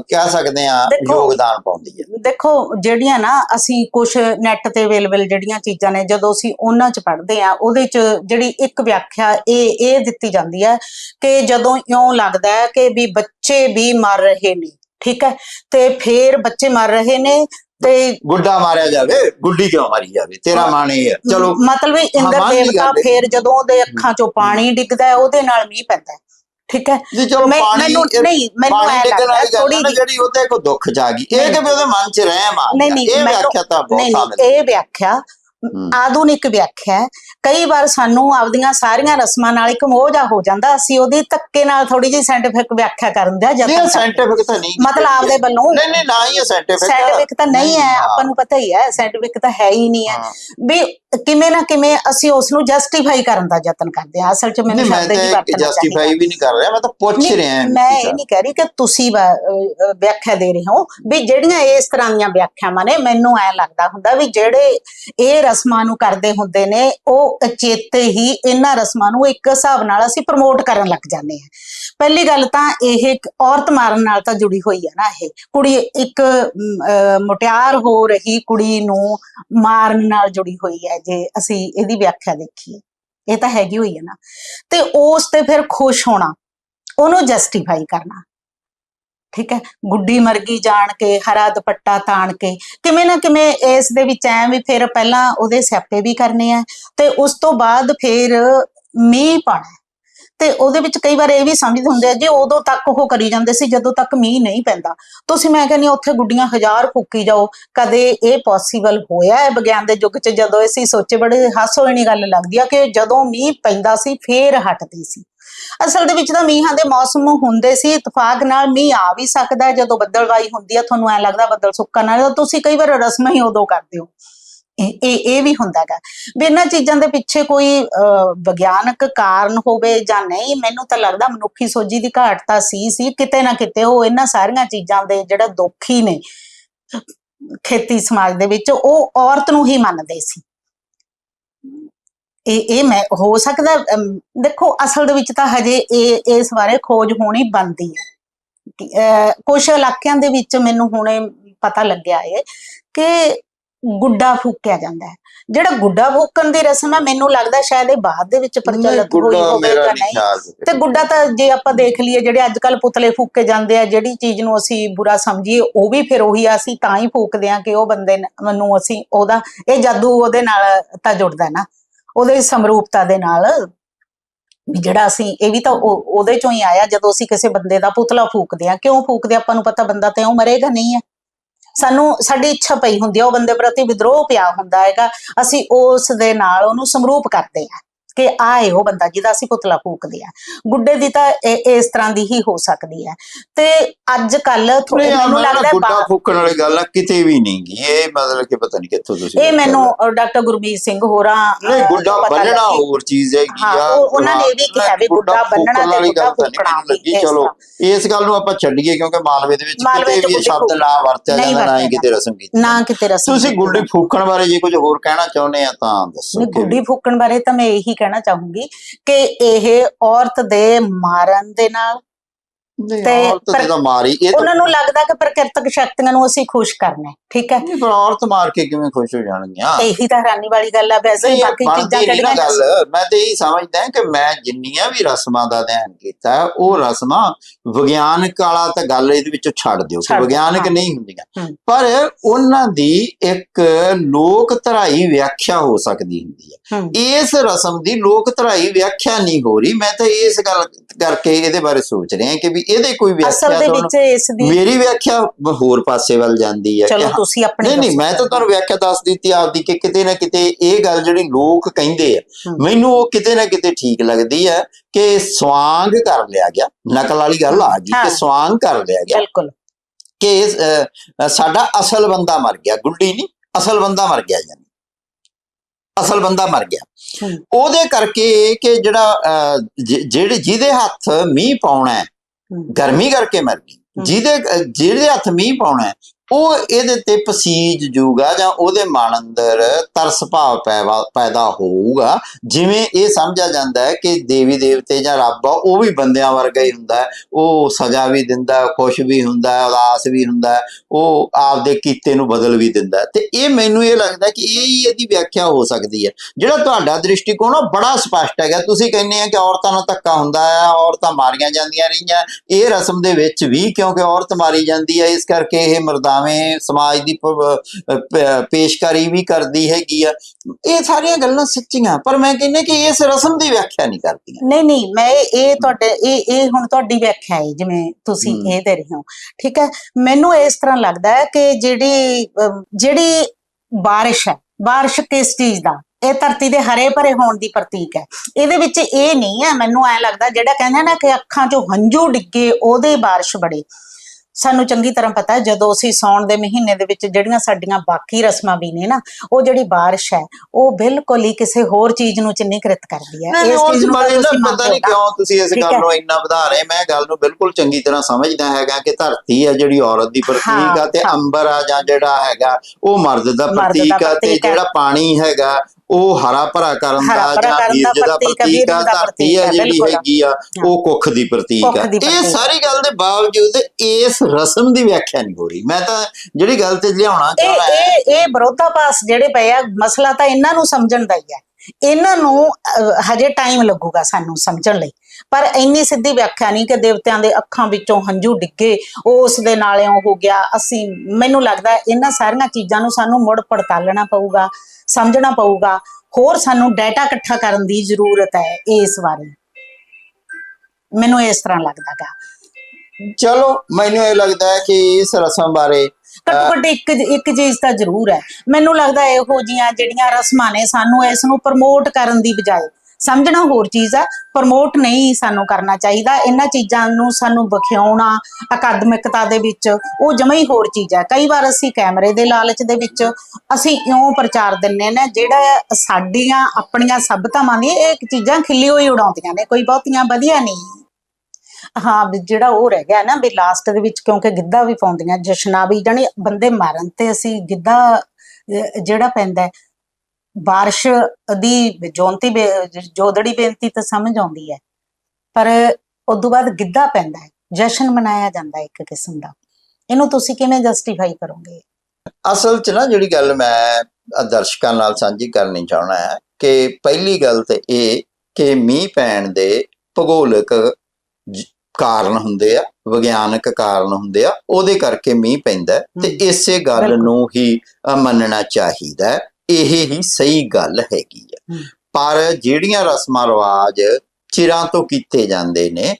ਕਹਿ ਸਕਦੇ ਆ ਯੋਗਦਾਨ ਪਾਉਂਦੀ ਹੈ। ਦੇਖੋ ਜਿਹੜੀਆਂ ਨਾ ਅਸੀਂ ਕੁਝ ਨੈਟ ਤੇ ਅਵੇਲੇਬਲ ਜਿਹੜੀਆਂ ਚੀਜ਼ਾਂ ਨੇ ਜਦੋਂ ਅਸੀਂ ਉਹਨਾਂ 'ਚ ਪੜ੍ਹਦੇ ਆ ਉਹਦੇ 'ਚ ਜਿਹੜੀ ਇੱਕ ਵਿਆਖਿਆ ਇਹ ਇਹ ਦਿੱਤੀ ਜਾਂਦੀ ਹੈ ਕਿ ਜਦੋਂ ਇਉਂ ਲੱਗਦਾ ਹੈ ਕਿ ਵੀ ਬੱਚੇ ਵੀ ਮਰ ਰਹੇ ਨੇ ਠੀਕ ਹੈ ਤੇ ਫੇਰ ਬੱਚੇ ਮਰ ਰਹੇ ਨੇ ਤੇ ਗੁੱਡਾ ਮਾਰਿਆ ਜਾਵੇ ਗੁੱਡੀ ਕਿਉਂ ਮਾਰੀ ਜਾਵੇ ਤੇਰਾ ਮਾਣ ਇਹ ਹੈ ਚਲੋ ਮਤਲਬ ਇੰਦਰ ਦੇਵਤਾ। ਫੇਰ ਜਦੋਂ ਉਹਦੇ ਅੱਖਾਂ 'ਚੋਂ ਪਾਣੀ ਡਿੱਗਦਾ ਹੈ ਉਹਦੇ ਨਾਲ ਮੀਂਹ ਪੈਂਦਾ ਹੈ ਠੀਕ ਹੈ ਜੀ ਚਲੋ ਪਾਣੀ ਮੈਨੂੰ ਨਹੀਂ ਮੈਨੂੰ ਐ ਲੱਗਦਾ ਥੋੜੀ ਜਿਹੜੀ ਉਹਦੇ ਕੋ ਦੁੱਖ ਜਾ ਗਈ ਇਹ। ਕਿ ਵੀ ਉਹਦੇ ਮਨ 'ਚ ਰਹਿਮ ਆ ਨਹੀਂ ਗਿਆ। ਨਹੀਂ ਇਹ ਵਿਆਖਿਆ ਤਾਂ ਬਹੁਤ ਨਹੀਂ ਇਹ ਵਿਆਖਿਆ। ਆਧੁਨਿਕ ਵਿਆਖਿਆ ਹੈ। ਕਈ ਵਾਰ ਸਾਨੂੰ ਆਪਦੀਆਂ ਸਾਰੀਆਂ ਰਸਮਾਂ ਨਾਲ ਇੱਕ ਜਾ ਹੋ ਜਾਂਦਾ ਅਸੀਂ ਉਹਦੀ ਧੱਕੇ ਨਾਲ ਥੋੜੀ ਜਿਹੀ ਸਾਇੰਟੀਫਿਕ ਵਿਆਖਿਆ ਕਰਨ ਦਾ ਨਹੀਂ ਯਤਨ ਸਾਇੰਟੀਫਿਕ ਤਾਂ ਨਹੀਂ ਮਤਲਬ ਆਪਦੇ ਵੱਲੋਂ ਨਹੀਂ ਨਹੀਂ ਨਾ ਹੀ ਸਾਇੰਟੀਫਿਕ ਸਾਇੰਟੀਫਿਕ ਤਾਂ ਨਹੀਂ ਹੈ ਆਪਾਂ ਨੂੰ ਪਤਾ ਹੀ ਹੈ ਸਾਇੰਟੀਫਿਕ ਤਾਂ ਹੈ ਹੀ ਨਹੀਂ ਹੈ। ਵੀ ਕਿਵੇਂ ਨਾ ਕਿਵੇਂ ਅਸੀਂ ਉਸ ਨੂੰ ਜਸਟੀਫਾਈ ਕਰਨ ਦਾ ਯਤਨ ਕਰਦੇ ਹਾਂ। ਅਸਲ 'ਚ ਮੈਨੂੰ ਨਹੀਂ ਸ਼ਬਦ ਹੀ ਵਰਤਣਾ ਜਸਟੀਫਾਈ ਵੀ ਨਹੀਂ ਕਰ ਰਿਹਾ ਮੈਂ ਤਾਂ ਪੁੱਛ ਨਹੀਂ, ਰਿਹਾ ਹਾਂ ਮੈਂ ਇਹ ਨਹੀਂ ਕਹਿ ਰਹੀ ਕਿ ਤੁਸੀਂ ਵਿਆਖਿਆ ਦੇ ਰਹੇ ਹੋ। ਵੀ ਜਿਹੜੀਆਂ ਇਸ ਤਰ੍ਹਾਂ ਦੀਆਂ ਵਿਆਖਿਆਵਾਂ ਨੇ ਮੈਨੂੰ ਐ ਲੱਗਦਾ ਹੁੰਦਾ ਵੀ ਜਿਹੜੇ ਇਹ ਰਸਮਾਂ ਨੂੰ ਕਰਦੇ ਹੁੰਦੇ ਨੇ, ਉਹ ਚੇਤੇ ਹੀ ਇਹਨਾਂ ਰਸਮਾਂ ਨੂੰ ਇੱਕ ਹਿਸਾਬ ਨਾਲ ਅਸੀਂ ਪ੍ਰਮੋਟ ਕਰਨ ਲੱਗ ਜਾਂਦੇ ਹਾਂ। ਪਹਿਲੀ ਗੱਲ ਤਾਂ ਇਹ ਇੱਕ ਔਰਤ ਮਾਰਨ ਨਾਲ ਤਾਂ ਜੁੜੀ ਹੋਈ ਹੈ ਨਾ ਇਹ। ਕੁੜੀ ਇੱਕ ਮੁਟਿਆਰ ਹੋ ਰਹੀ ਕੁੜੀ ਨੂੰ ਮਾਰਨ ਨਾਲ ਜੁੜੀ ਹੋਈ ਹੈ, ਜੇ ਅਸੀਂ ਇਹਦੀ ਵਿਆਖਿਆ ਦੇਖੀਏ। ਇਹ ਤਾਂ ਹੈਗੀ ਹੋਈ ਹੈ ਨਾ। ਤੇ ਉਸ ਤੇ ਫਿਰ ਖੁਸ਼ ਹੋਣਾ, ਉਹਨੂੰ ਜਸਟੀਫਾਈ ਕਰਨਾ। ਠੀਕ ਹੈ, ਗੁੱਡੀ ਮਰਗੀ ਜਾਣ ਕੇ, ਹਰਾ ਦੁਪੱਟਾ ਤਾਣ ਕੇ, ਕਿਵੇਂ ਨਾ ਕਿਵੇਂ ਇਸ ਦੇ ਵਿੱਚ ਐ ਵੀ ਫਿਰ ਪਹਿਲਾਂ ਉਹਦੇ ਸਿਆਪੇ ਵੀ ਕਰਨੇ ਆ ਤੇ ਉਸ ਤੋਂ ਬਾਅਦ ਫਿਰ ਮੀਂਹ ਪਾਣਾ ਤੇ ਉਹਦੇ ਵਿੱਚ ਕਈ ਵਾਰ ਇਹ ਵੀ ਸਮਝਦੇ ਹੁੰਦੇ ਆ, ਜੇ ਉਦੋਂ ਤੱਕ ਉਹ ਕਰੀ ਜਾਂਦੇ ਸੀ, ਜਦੋਂ ਤੱਕ ਮੀਂਹ ਨਹੀਂ ਪੈਂਦਾ। ਤੁਸੀਂ ਮੈਂ ਕਹਿੰਦੀ ਉੱਥੇ ਗੁੱਡੀਆਂ ਹਜ਼ਾਰ ਫੂਕੀ ਜਾਓ, ਕਦੇ ਇਹ ਪੋਸੀਬਲ ਹੋਇਆ ਹੈ ਵਿਗਿਆਨ ਦੇ ਯੁੱਗ 'ਚ, ਜਦੋਂ ਅਸੀਂ ਸੋਚੇ ਬੜੇ ਹਾਸੋ ਵਾਲੀ ਗੱਲ ਲੱਗਦੀ ਆ ਕਿ ਜਦੋਂ ਮੀਂਹ ਪੈਂਦਾ ਸੀ, ਫੇਰ ਹਟਦੀ ਸੀ। ਅਸਲ ਦੇ ਵਿੱਚ ਤਾਂ ਮੀਂਹਾਂ ਦੇ ਮੌਸਮ ਹੁੰਦੇ ਸੀ ਇਤਫਾਕ ਨਾਲ ਮੀਂਹ ਆ ਵੀ ਸਕਦਾ ਹੈ ਜਦੋਂ ਬੱਦਲਵਾਈ ਹੁੰਦੀ ਹੈ ਤੁਹਾਨੂੰ ਐ ਲੱਗਦਾ ਬੱਦਲ ਸੁੱਕਣ ਨਾਲ ਤੁਸੀਂ ਕਈ ਵਾਰ ਰਸਮ ਹੀ ਉਦੋਂ ਕਰਦੇ ਹੋ। ਇਹ ਇਹ ਵੀ ਹੁੰਦਾ ਵੀ ਇਹਨਾਂ ਚੀਜ਼ਾਂ ਦੇ ਪਿੱਛੇ ਕੋਈ ਅਹ, ਵਿਗਿਆਨਕ ਕਾਰਨ ਹੋਵੇ ਜਾਂ ਨਹੀਂ ਮੈਨੂੰ ਤਾਂ ਲੱਗਦਾ ਮਨੁੱਖੀ ਸੋਝੀ ਦੀ ਘਾਟ ਤਾਂ ਸੀ ਸੀ ਕਿਤੇ ਨਾ ਕਿਤੇ ਉਹ ਇਹਨਾਂ ਸਾਰੀਆਂ ਚੀਜ਼ਾਂ ਦੇ ਜਿਹੜਾ ਦੋਖੀ ਨੇ ਖੇਤੀ ਸਮਾਜ ਦੇ ਵਿੱਚ ਉਹ ਔਰਤ ਨੂੰ ਹੀ ਮੰਨਦੇ ਸੀ। ਇਹ ਇਹ ਮੈਂ ਹੋ ਸਕਦਾ ਅਮ, ਦੇਖੋ ਅਸਲ ਦੇ ਵਿੱਚ ਤਾਂ ਹਜੇ ਇਹ ਇਸ ਬਾਰੇ ਖੋਜ ਹੋਣੀ ਬੰਦੀ ਹੈ। ਕੁਝ ਇਲਾਕਿਆਂ ਦੇ ਵਿੱਚ ਮੈਨੂੰ ਹੁਣੇ ਪਤਾ ਲੱਗਿਆ ਹੈ ਕਿ ਗੁੱਡਾ ਫੂਕਿਆ ਜਾਂਦਾ ਹੈ। ਜਿਹੜਾ ਗੁੱਡਾ ਫੂਕਣ ਦੀ ਰਸਮ ਹੈ ਮੈਨੂੰ ਲੱਗਦਾ ਸ਼ਾਇਦ ਇਹ ਬਾਅਦ ਦੇ ਵਿੱਚ ਪ੍ਰਚਲਿਤ ਹੋਈ ਗੁੱਡਾ ਹੋਵੇ ਮੇਰਾ ਜਾਂ ਨਹੀਂ। ਨਹੀਂ ਖਿਆਲ ਤੇ ਗੁੱਡਾ ਤਾਂ ਜੇ ਆਪਾਂ ਦੇਖ ਲਈਏ ਜਿਹੜੇ ਅੱਜ ਕੱਲ ਪੁਤਲੇ ਫੂਕੇ ਜਾਂਦੇ ਆ ਜਿਹੜੀ ਚੀਜ਼ ਨੂੰ ਅਸੀਂ ਬੁਰਾ ਸਮਝੀਏ ਉਹ ਵੀ ਫਿਰ ਉਹੀ ਆ ਅਸੀਂ ਤਾਂ ਹੀ ਫੂਕਦੇ ਆ ਕਿ ਉਹ ਬੰਦੇ ਨ- ਨੂੰ ਅਸੀਂ ਉਹਦਾ ਇਹ ਜਾਦੂ ਉਹਦੇ ਨਾਲ ਤਾਂ ਜੁੜਦਾ ਨਾ। ਉਹਦੇ ਸਮਰੂਪਤਾ ਦੇ ਨਾਲ ਵੀ ਜਿਹੜਾ ਅਸੀਂ, ਇਹ ਵੀ ਤਾਂ ਉਹਦੇ ਚੋਂ ਹੀ ਆਇਆ, ਜਦੋਂ ਅਸੀਂ ਕਿਸੇ ਬੰਦੇ ਦਾ ਪੁਤਲਾ ਫੂਕਦੇ ਆ ਕਿਉਂ ਫੂਕਦੇ ਆ? ਆਪਾਂ ਨੂੰ ਪਤਾ ਬੰਦਾ ਤੇ ਉਹ ਮਰੇਗਾ ਨਹੀਂ ਹੈ। ਸਾਨੂੰ, ਸਾਡੀ ਇੱਛਾ ਪਈ ਹੁੰਦੀ ਆ, ਉਹ ਬੰਦੇ ਪ੍ਰਤੀ ਵਿਦਰੋਹ ਪਿਆ ਹੁੰਦਾ ਹੈਗਾ। ਅਸੀਂ ਉਸ ਦੇ ਨਾਲ ਉਹਨੂੰ ਸਮਰੂਪ ਕਰਦੇ ਆ ਕਿ ਆ ਉਹ ਬੰਦਾ ਜਿਹਦਾ ਅਸੀਂ ਪੁਤਲਾ ਫੂਕਦੇ ਆ। ਗੁੱਡੇ ਦੀ ਤਾਂ ਇਹ- ਇਸ ਤਰ੍ਹਾਂ ਦੀ ਹੀ ਹੋ ਸਕਦੀ ਹੈ। ਤੇ ਅੱਜ ਕੱਲ ਆ ਮੈਨੂੰ ਲੱਗਦਾ ਗੁੱਡਾ ਫੂਕਣ ਵਾਲੀ ਗੱਲ ਆ ਕਿਤੇ ਵੀ ਨਹੀਂ ਗੀ। ਇਹ ਮਤਲਬ ਕਿ ਪਤਾ ਨਹੀਂ ਕਿੱਥੋਂ ਤੁਸੀਂ ਇਹ ਮੈਨੂੰ ਡਾਕਟਰ ਗੁਰਮੀਤ ਸਿੰਘ ਹੋਰਾਂ ਨਹੀਂ ਗੁੱਡਾ ਬੰਨਣਾ। ਹੋਰ ਚੀਜ਼ ਹਾਂ, ਆ। ਉਹ- ਉਹਨਾਂ ਨੇ ਇਹ ਵੀ ਕਿਹਾ ਵੀ ਗੁੱਡਾ ਬੰਨਣਾ ਤੇ ਗੁੱਡਾ ਫੂਕਣਾ ਲੱਗੀ। ਚਲੋ। ਇਸ ਗੱਲ ਨੂੰ ਆਪਾਂ ਛੱਡੀਏ ਕਿਉਂਕਿ ਮਾਲਵੇ ਦੇ ਵਿੱਚ ਕਿਤੇ ਵੀ ਇਹ ਸ਼ਬਦ ਨਾ ਵਰਤਿਆ ਜਾਂਦਾ ਨਾ ਕਿਤੇ ਰਸਮ ਕੀਤੀ ਨਾ ਕਿਤੇ ਰਸਮ ਤੁਸੀਂ ਗੁੱਡੀ। ਫੂਕਣ ਬਾਰੇ ਜੇ ਕੁਝ ਹੋਰ ਕਹਿਣਾ ਚਾਹੁੰਦੇ ਆ ਤਾਂ ਦੱਸੋ ਨਹੀਂ ਗੁੱਡੀ ਫੂਕਣ ਬਾਰੇ ਤਾਂ ਮੈਂ ਇਹੀ ਕਹਿਣਾ ਚਾਹੂੰਗੀ ਕਿ ਇਹ ਔਰਤ ਦੇ ਮਾਰਨ ਦੇ ਨਾਲ ਤੇ ਤੇ ਔਰਤ ਤੇ ਤਾਂ ਮਾਰੀ ਇਹ ਉਹਨਾਂ ਨੂੰ ਲੱਗਦਾ ਕਿ ਪ੍ਰਕਿਰਤਕ ਸ਼ਕਤੀਆਂ ਨੂੰ ਅਸੀਂ ਖੁਸ਼ ਕਰਨਾ ਹੈ ਠੀਕ ਹੈ ਨਹੀਂ, ਪਰ ਔਰਤ ਮਾਰ ਕੇ ਕਿਵੇਂ ਖੁਸ਼ ਹੋ ਜਾਣਗੀਆਂ ਇਹੀ ਤਾਂ ਹੈਰਾਨੀ ਵਾਲੀ ਗੱਲ ਆ ਵੈਸੇ ਨਹੀਂ, ਬਾਕੀ ਚੀਜ਼ਾਂ ਬਣਦੀ ਨਹੀਂ ਨਾ ਕਿਹੜੀਆਂ? ਗੱਲ ਮੈਂ ਤੇ ਇਹੀ ਸਮਝਦਾ ਕਿ ਮੈਂ ਜਿੰਨੀਆਂ ਵੀ ਰਸਮਾਂ ਦਾ ਅਧਿਐਨ ਕੀਤਾ ਹੈ, ਉਹ ਰਸਮਾਂ ਵਿਗਿਆਨਕ ਵਾਲਾ ਤਾਂ ਗੱਲ ਇਹਦੇ ਵਿੱਚੋਂ ਛੱਡ ਦਿਓ ਕਿ ਛੱਡ ਦਿਓ, ਵਿਗਿਆਨਕ ਹਾਂ। ਨਹੀਂ ਹੁੰਦੀਆਂ ਹਮ। ਪਰ ਉਹਨਾਂ ਦੀ ਇੱਕ ਲੋਕ ਧਰਾਈ ਵਿਆਖਿਆ ਹੋ ਸਕਦੀ ਹੁੰਦੀ ਹੈ ਹਮ। ਇਸ ਰਸਮ ਦੀ ਲੋਕ ਧਰਾਈ ਵਿਆਖਿਆ ਨਹੀਂ ਹੋ ਰਹੀ ਮੈਂ ਤਾਂ ਇਸ ਗੱਲ ਕਰਕੇ ਇਹਦੇ ਬਾਰੇ ਸੋਚ ਰਿਹਾ ਕਿ ਵੀ ਇਹਦੇ ਕੋਈ ਅਸਲ ਵਿਆਖਿਆ ਦੇ ਤਾਂ ਵਿੱਚ ਇਸ ਦੀ ਮੇਰੀ ਵਿਆਖਿਆ ਹੋਰ ਪਾਸੇ ਵੱਲ ਜਾਂਦੀ ਹੈ ਚਲੋ ਤੁਸੀਂ ਆਪਣੀ ਨਹੀਂ ਨਹੀਂ। ਮੈਂ ਤਾਂ ਤੁਹਾਨੂੰ ਵਿਆਖਿਆ ਦੱਸ ਦਿੱਤੀ ਆਪਦੀ ਕਿ ਕਿਤੇ ਨਾ ਕਿਤੇ ਇਹ ਗੱਲ ਜਿਹੜੀ ਲੋਕ ਕਹਿੰਦੇ ਆ। ਮੈਨੂੰ ਉਹ ਕਿਤੇ ਨਾ ਕਿਤੇ ਠੀਕ ਲੱਗਦੀ ਹੈ ਕਿ ਸਵਾਂਗ ਕਰ ਲਿਆ ਗਿਆ ਨਕਲ ਵਾਲੀ ਗੱਲ ਆ ਗਈ। ਕਿ ਸਵਾਂਗ ਕਰ ਲਿਆ ਗਿਆ ਬਿਲਕੁਲ ਕਿ ਸਾਡਾ ਅਸਲ ਬੰਦਾ ਮਰ ਗਿਆ ਗੁੱਡੀ ਨਹੀਂ ਅਸਲ ਬੰਦਾ ਮਰ ਗਿਆ ਜਾਨੀ ਅਸਲ ਬੰਦਾ ਮਰ ਗਿਆ। ਉਹਦੇ ਕਰਕੇ ਕਿ ਜਿਹੜਾ ਜਿਹੜੇ ਜਿਹਦੇ ਹੱਥ ਮੀਂਹ ਪਾਉਣਾ ਹੈ। ਗਰਮੀ ਕਰਕੇ ਮਰ ਗਈ। ਜਿਹਦੇ ਜਿਹਦੇ ਹੱਥ ਮੀਂਹ ਪਾਉਣਾ ਉਹ ਇਹਦੇ ਤੇ ਪਸੀਜ ਜੂਗਾ ਜਾਂ ਉਹਦੇ ਮਨ ਅੰਦਰ ਤਰਸ ਭਾਵ ਪੈਵਾ- ਪੈਦਾ ਹੋਊਗਾ। ਜਿਵੇਂ ਇਹ ਸਮਝਿਆ ਜਾਂਦਾ ਹੈ ਕਿ ਦੇਵੀ ਦੇਵਤੇ ਜਾਂ ਰੱਬ ਆ ਉਹ ਵੀ ਬੰਦਿਆਂ ਵਰਗਾ ਹੀ ਹੁੰਦਾ ਹੈ। ਉਹ ਸਜ਼ਾ ਵੀ ਦਿੰਦਾ ਖੁਸ਼ ਵੀ ਹੁੰਦਾ ਹੈ ਉਦਾਸ ਵੀ ਹੁੰਦਾ ਹੈ, ਉਹ ਆਪਦੇ ਕੀਤੇ ਨੂੰ ਬਦਲ ਵੀ ਦਿੰਦਾ ਤੇ ਇਹ ਮੈਨੂੰ ਇਹ ਲੱਗਦਾ ਕਿ ਇਹ ਹੀ ਇਹਦੀ ਵਿਆਖਿਆ ਹੋ ਸਕਦੀ ਹੈ। ਜਿਹੜਾ ਤੁਹਾਡਾ ਦ੍ਰਿਸ਼ਟੀਕੋਣ ਆ ਉਹ ਬੜਾ ਸਪਸ਼ਟ ਹੈਗਾ। ਤੁਸੀਂ ਕਹਿੰਦੇ ਆ ਕਿ ਔਰਤਾਂ ਨਾਲ ਧੱਕਾ ਹੁੰਦਾ ਹੈ ਔਰਤਾਂ ਮਾਰੀਆਂ ਜਾਂਦੀਆਂ ਰਹੀਆਂ। ਇਹ ਰਸਮ ਦੇ ਵਿੱਚ ਵੀ ਕਿਉਂਕਿ ਔਰਤ ਮਾਰੀ ਜਾਂਦੀ ਹੈ ਇਸ ਕਰਕੇ ਇਹ ਮਰਦਾਵੇਂ ਸਮਾਜ ਦੀ ਪੇਸ਼ਕਾਰੀ ਵੀ ਕਰਦੀ ਹੈਗੀ ਆ। ਇਹ ਸਾਰੀਆਂ ਗੱਲਾਂ ਸੱਚੀਆਂ ਪਰ ਮੈਂ ਕਹਿੰਦਾ ਕਿ ਇਸ ਰਸਮ ਦੀ ਵਿਆਖਿਆ ਨਹੀਂ ਕਰਦੀਆਂ ਨਹੀਂ ਨਹੀਂ ਮੈਂ ਇਹ ਤੁਹਾਡੇ ਇਹ ਇਹ ਹੁਣ ਤੁਹਾਡੀ ਵਿਆਖਿਆ ਹੈ ਜਿਵੇਂ ਤੁਸੀਂ। ਇਹ ਦੇ ਰਹੇ ਹੋ। ਠੀਕ ਹੈ? ਮੈਨੂੰ ਇਸ ਤਰ੍ਹਾਂ ਲੱਗਦਾ ਹੈ ਕਿ ਜਿਹੜੀ ਜਿਹੜੀ ਬਾਰਿਸ਼ ਹੈ ਬਾਰਿਸ਼ ਕਿਸ ਚੀਜ਼ ਦਾ? ਇਹ ਧਰਤੀ ਦੇ ਹਰੇ ਭਰੇ ਹੋਣ ਦੀ ਪ੍ਰਤੀਕ ਹੈ। ਇਹਦੇ ਵਿੱਚ ਇਹ ਨਹੀਂ ਹੈ ਮੈਨੂੰ ਐ ਲੱਗਦਾ ਜਿਹੜਾ ਕਹਿੰਦਾ ਨਾ ਕਿ ਅੱਖਾਂ 'ਚੋਂ ਹੰਝੂ ਡਿੱਗੇ ਉਹਦੇ ਬਾਰਿਸ਼ ਬੜੇ। ਸਾਨੂੰ ਚੰਗੀ ਤਰ੍ਹਾਂ ਪਤਾ ਹੈ ਜਦੋਂ ਅਸੀਂ ਸੌਣ ਦੇ ਮਹੀਨੇ ਦੇ ਵਿੱਚ ਜਿਹੜੀਆਂ ਸਾਡੀਆਂ ਬਾਕੀ ਰਸਮਾਂ ਵੀ ਨੇ ਨਾ ਉਹ ਜਿਹੜੀ ਬਾਰਿਸ਼ ਹੈ ਉਹ ਬਿਲਕੁਲ ਹੀ ਕਿਸੇ ਹੋਰ ਚੀਜ਼ ਨੂੰ ਚਿੰਨ੍ਹੀਕ੍ਰਿਤ ਕਰਦੀ ਹੈ ਇਸ ਚੀਜ਼ ਨੂੰ ਬਾਰੇ ਨਾ ਪਤਾ ਨਹੀਂ। ਕਿਉਂ ਤੁਸੀਂ ਇਸ ਗੱਲ। ਨੂੰ ਇੰਨਾ ਵਧਾ ਰਹੇ ਮੈਂ ਗੱਲ ਨੂੰ ਬਿਲਕੁਲ ਚੰਗੀ ਤਰ੍ਹਾਂ ਸਮਝਦਾ ਹੈਗਾ ਕਿ ਧਰਤੀ ਹੈ ਜਿਹੜੀ ਔਰਤ ਦੀ ਪ੍ਰਤੀਕ ਆ ਤੇ। ਅੰਬਰ ਆ ਜਾਂ ਜਿਹੜਾ ਹੈਗਾ ਉਹ ਮਰਦ ਦਾ ਪ੍ਰਤੀਕ ਆ ਤੇ। ਜਿਹੜਾ ਪਾਣੀ ਹੈਗਾ ਉਹ ਹਰਾ ਭਰਾ ਕਰਨ ਦਾ ਜਾਂ ਕਰਨ ਦਾ ਵੀਰਜ ਦਾ ਪ੍ਰਤੀਕ ਆ, ਆ ਧਰਤੀ ਹੈ ਆ, ਜਿਹੜੀ। ਹੈਗੀ ਆ ਉਹ ਕੁੱਖ ਦੀ ਪ੍ਰਤੀਕ ਆ। ਇਹ ਆ। ਸਾਰੀ ਗੱਲ ਦੇ ਬਾਵਜੂਦ ਇਸ ਰਸਮ ਦੀ ਵਿਆਖਿਆ ਨਹੀਂ ਹੋ ਰਹੀ। ਮੈਂ ਤਾਂ ਜਿਹੜੀ ਗੱਲ ਤੇ ਲਿਆਉਣਾ ਇਹ ਚਾਹਣਾ ਹੈ। ਇਹ ਇਹ ਵਿਰੋਧਾਭਾਸ ਜਿਹੜੇ ਪਏ ਆ ਮਸਲਾ ਤਾਂ ਇਹਨਾਂ ਨੂੰ ਸਮਝਣ ਦਾ ਹੀ ਹੈ ਇਹਨਾਂ ਨੂੰ ਹਜੇ ਟਾਈਮ ਲੱਗੂਗਾ ਸਾਨੂੰ ਸਮਝਣ ਲਈ। ਪਰ ਇੰਨੀ ਸਿੱਧੀ ਵਿਆਖਿਆ ਨਹੀਂ ਕਿ ਦੇਵਤਿਆਂ ਦੇ ਅੱਖਾਂ ਵਿੱਚੋਂ ਹੰਝੂ ਡਿੱਗੇ ਉਹ ਉਸ ਦੇ ਨਾਲਿਓਂ ਹੋ ਗਿਆ। ਅਸੀਂ ਮੈਨੂੰ ਲੱਗਦਾ ਇਹਨਾਂ ਸਾਰੀਆਂ ਚੀਜ਼ਾਂ ਨੂੰ ਸਾਨੂੰ ਮੁੜ ਪੜਤਾਲਣਾ ਪਊਗਾ ਸਮਝਣਾ ਪਊਗਾ। ਹੋਰ ਸਾਨੂੰ ਡਾਟਾ ਇਕੱਠਾ ਕਰਨ ਦੀ ਜ਼ਰੂਰਤ ਹੈ ਇਸ ਬਾਰੇ। ਮੈਨੂੰ ਇਸ ਤਰ੍ਹਾਂ ਲੱਗਦਾ ਗਾ ਚਲੋ ਮੈਨੂੰ ਇਹ ਲੱਗਦਾ ਹੈ ਕਿ ਇਸ ਰਸਮ ਬਾਰੇ ਘੱਟੋ ਘੱਟ ਇੱਕ ਇੱਕ ਚੀਜ਼ ਤਾਂ ਜ਼ਰੂਰ ਹੈ। ਮੈਨੂੰ ਲੱਗਦਾ ਇਹੋ ਜੀਆਂ ਜਿਹੜੀਆਂ ਰਸਮਾਂ ਨੇ ਸਾਨੂੰ ਇਸ ਨੂੰ ਪ੍ਰਮੋਟ ਕਰਨ ਦੀ ਬਜਾਏ ਸਮਝਣਾ ਹੋਰ ਚੀਜ਼ ਹੈ ਪ੍ਰਮੋਟ ਨਹੀਂ ਸਾਨੂੰ ਕਰਨਾ ਚਾਹੀਦਾ, ਇਹਨਾਂ ਚੀਜ਼ਾਂ ਨੂੰ ਸਾਨੂੰ ਵਿਖਿਆਉਣਾ ਅਕਾਦਮਿਕਤਾ ਦੇ ਵਿੱਚ, ਉਹ ਜਮਾ ਹੀ ਹੋਰ ਚੀਜ਼ ਹੈ ਕਈ ਵਾਰ ਅਸੀਂ ਕੈਮਰੇ ਦੇ ਲਾਲਚ ਦੇ ਵਿੱਚ ਅਸੀਂ ਇਉਂ ਪ੍ਰਚਾਰ ਦਿੰਨੇ ਨੇ, ਜਿਹੜਾ ਸਾਡੀਆਂ, ਆਪਣੀਆਂ ਸਭਤਾਵਾਂ ਦੀ ਇਹ ਚੀਜ਼ਾਂ ਖਿੱਲੀ ਹੋਈ ਉਡਾਉਂਦੀਆਂ ਨੇ, ਕੋਈ ਬਹੁਤੀਆਂ ਵਧੀਆ ਨਹੀਂ। ਹਾਂ, ਵੀ ਜਿਹੜਾ ਉਹ ਰਹਿ ਗਿਆ ਨਾ, ਵੀ ਲਾਸਟ ਦੇ ਵਿੱਚ ਕਿਉਂਕਿ ਗਿੱਧਾ ਵੀ ਪਾਉਂਦੀਆਂ, ਜਸ਼ਨਾ ਵੀ, ਜਾਣੀ ਬੰਦੇ ਮਾਰਨ ਤੇ ਅਸੀਂ ਗਿੱਧਾ ਜਿਹੜਾ ਪੈਂਦਾ ਬਾਰਿਸ਼ ਦੀ ਜੋਨਤੀ ਬੇ- ਜੋਦੜੀ ਬੇਨਤੀ ਤਾਂ ਸਮਝ ਆਉਂਦੀ ਹੈ। ਪਰ ਉਸ ਤੋਂ ਬਾਅਦ ਗਿੱਧਾ ਪੈਂਦਾ ਹੈ ਜਸ਼ਨ ਮਨਾਇਆ ਜਾਂਦਾ ਇੱਕ ਕਿਸਮ ਦਾ। ਇਹਨੂੰ ਤੁਸੀਂ ਕਿਵੇਂ ਜਸਟੀਫਾਈ ਕਰੋਗੇ? ਅਸਲ 'ਚ ਨਾ ਜਿਹੜੀ ਗੱਲ ਮੈਂ ਦਰਸ਼ਕਾਂ ਨਾਲ ਸਾਂਝੀ ਕਰਨੀ ਚਾਹਣਾ ਹੈ ਕਿ ਪਹਿਲੀ ਗੱਲ ਤੇ ਇਹ ਕਿ ਮੀਂਹ ਪੈਣ ਦੇ ਭੂਗੋਲਿਕ ਕਾਰਨ ਹੁੰਦੇ ਆ ਵਿਗਿਆਨਕ ਕਾਰਨ ਹੁੰਦੇ ਆ ਉਹਦੇ ਕਰਕੇ ਮੀਂਹ ਪੈਂਦਾ ਤੇ ਇਸੇ ਗੱਲ। ਨੂੰ ਹੀ ਮੰਨਣਾ ਚਾਹੀਦਾ ਹੈ। ਇਹ ਹੀ ਸਹੀ ਗੱਲ ਹੈਗੀ ਹੈ ਹਮ। ਪਰ ਜਿਹੜੀਆਂ ਰਸਮਾਂ ਰਿਵਾਜ ਚਿਰਾਂ ਤੋਂ ਕੀਤੇ ਜਾਂਦੇ ਨੇ।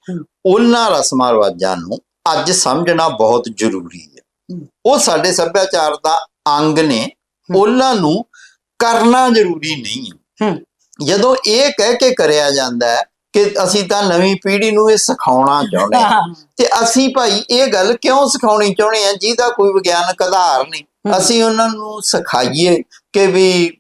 ਉਹਨਾਂ ਰਸਮਾਂ ਰਿਵਾਜਾਂ ਨੂੰ ਅੱਜ ਸਮਝਣਾ ਬਹੁਤ ਜ਼ਰੂਰੀ ਹੈ। ਉਹ ਸਾਡੇ ਸੱਭਿਆਚਾਰ ਦਾ ਅੰਗ ਨੇ। ਉਹਨਾਂ ਨੂੰ ਕਰਨਾ ਜ਼ਰੂਰੀ ਨਹੀਂ ਹੈ। ਜਦੋਂ ਇਹ ਕਹਿ ਕੇ ਕਰਿਆ ਜਾਂਦਾ ਹੈ ਕਿ ਅਸੀਂ ਤਾਂ ਨਵੀਂ ਪੀੜ੍ਹੀ ਨੂੰ ਇਹ ਸਿਖਾਉਣਾ ਚਾਹੁੰਦੇ ਹਾਂ ਹਾਂ ਤੇ ਅਸੀਂ ਭਾਈ ਇਹ ਗੱਲ ਕਿਉਂ ਸਿਖਾਉਣੀ ਚਾਹੁੰਦੇ ਆ ਜਿਹਦਾ ਕੋਈ ਵਿਗਿਆਨਕ ਆਧਾਰ ਨਹੀਂ। ਅਸੀਂ ਉਹਨਾਂ ਨੂੰ ਸਿਖਾਈਏ ਕਿ ਵੀ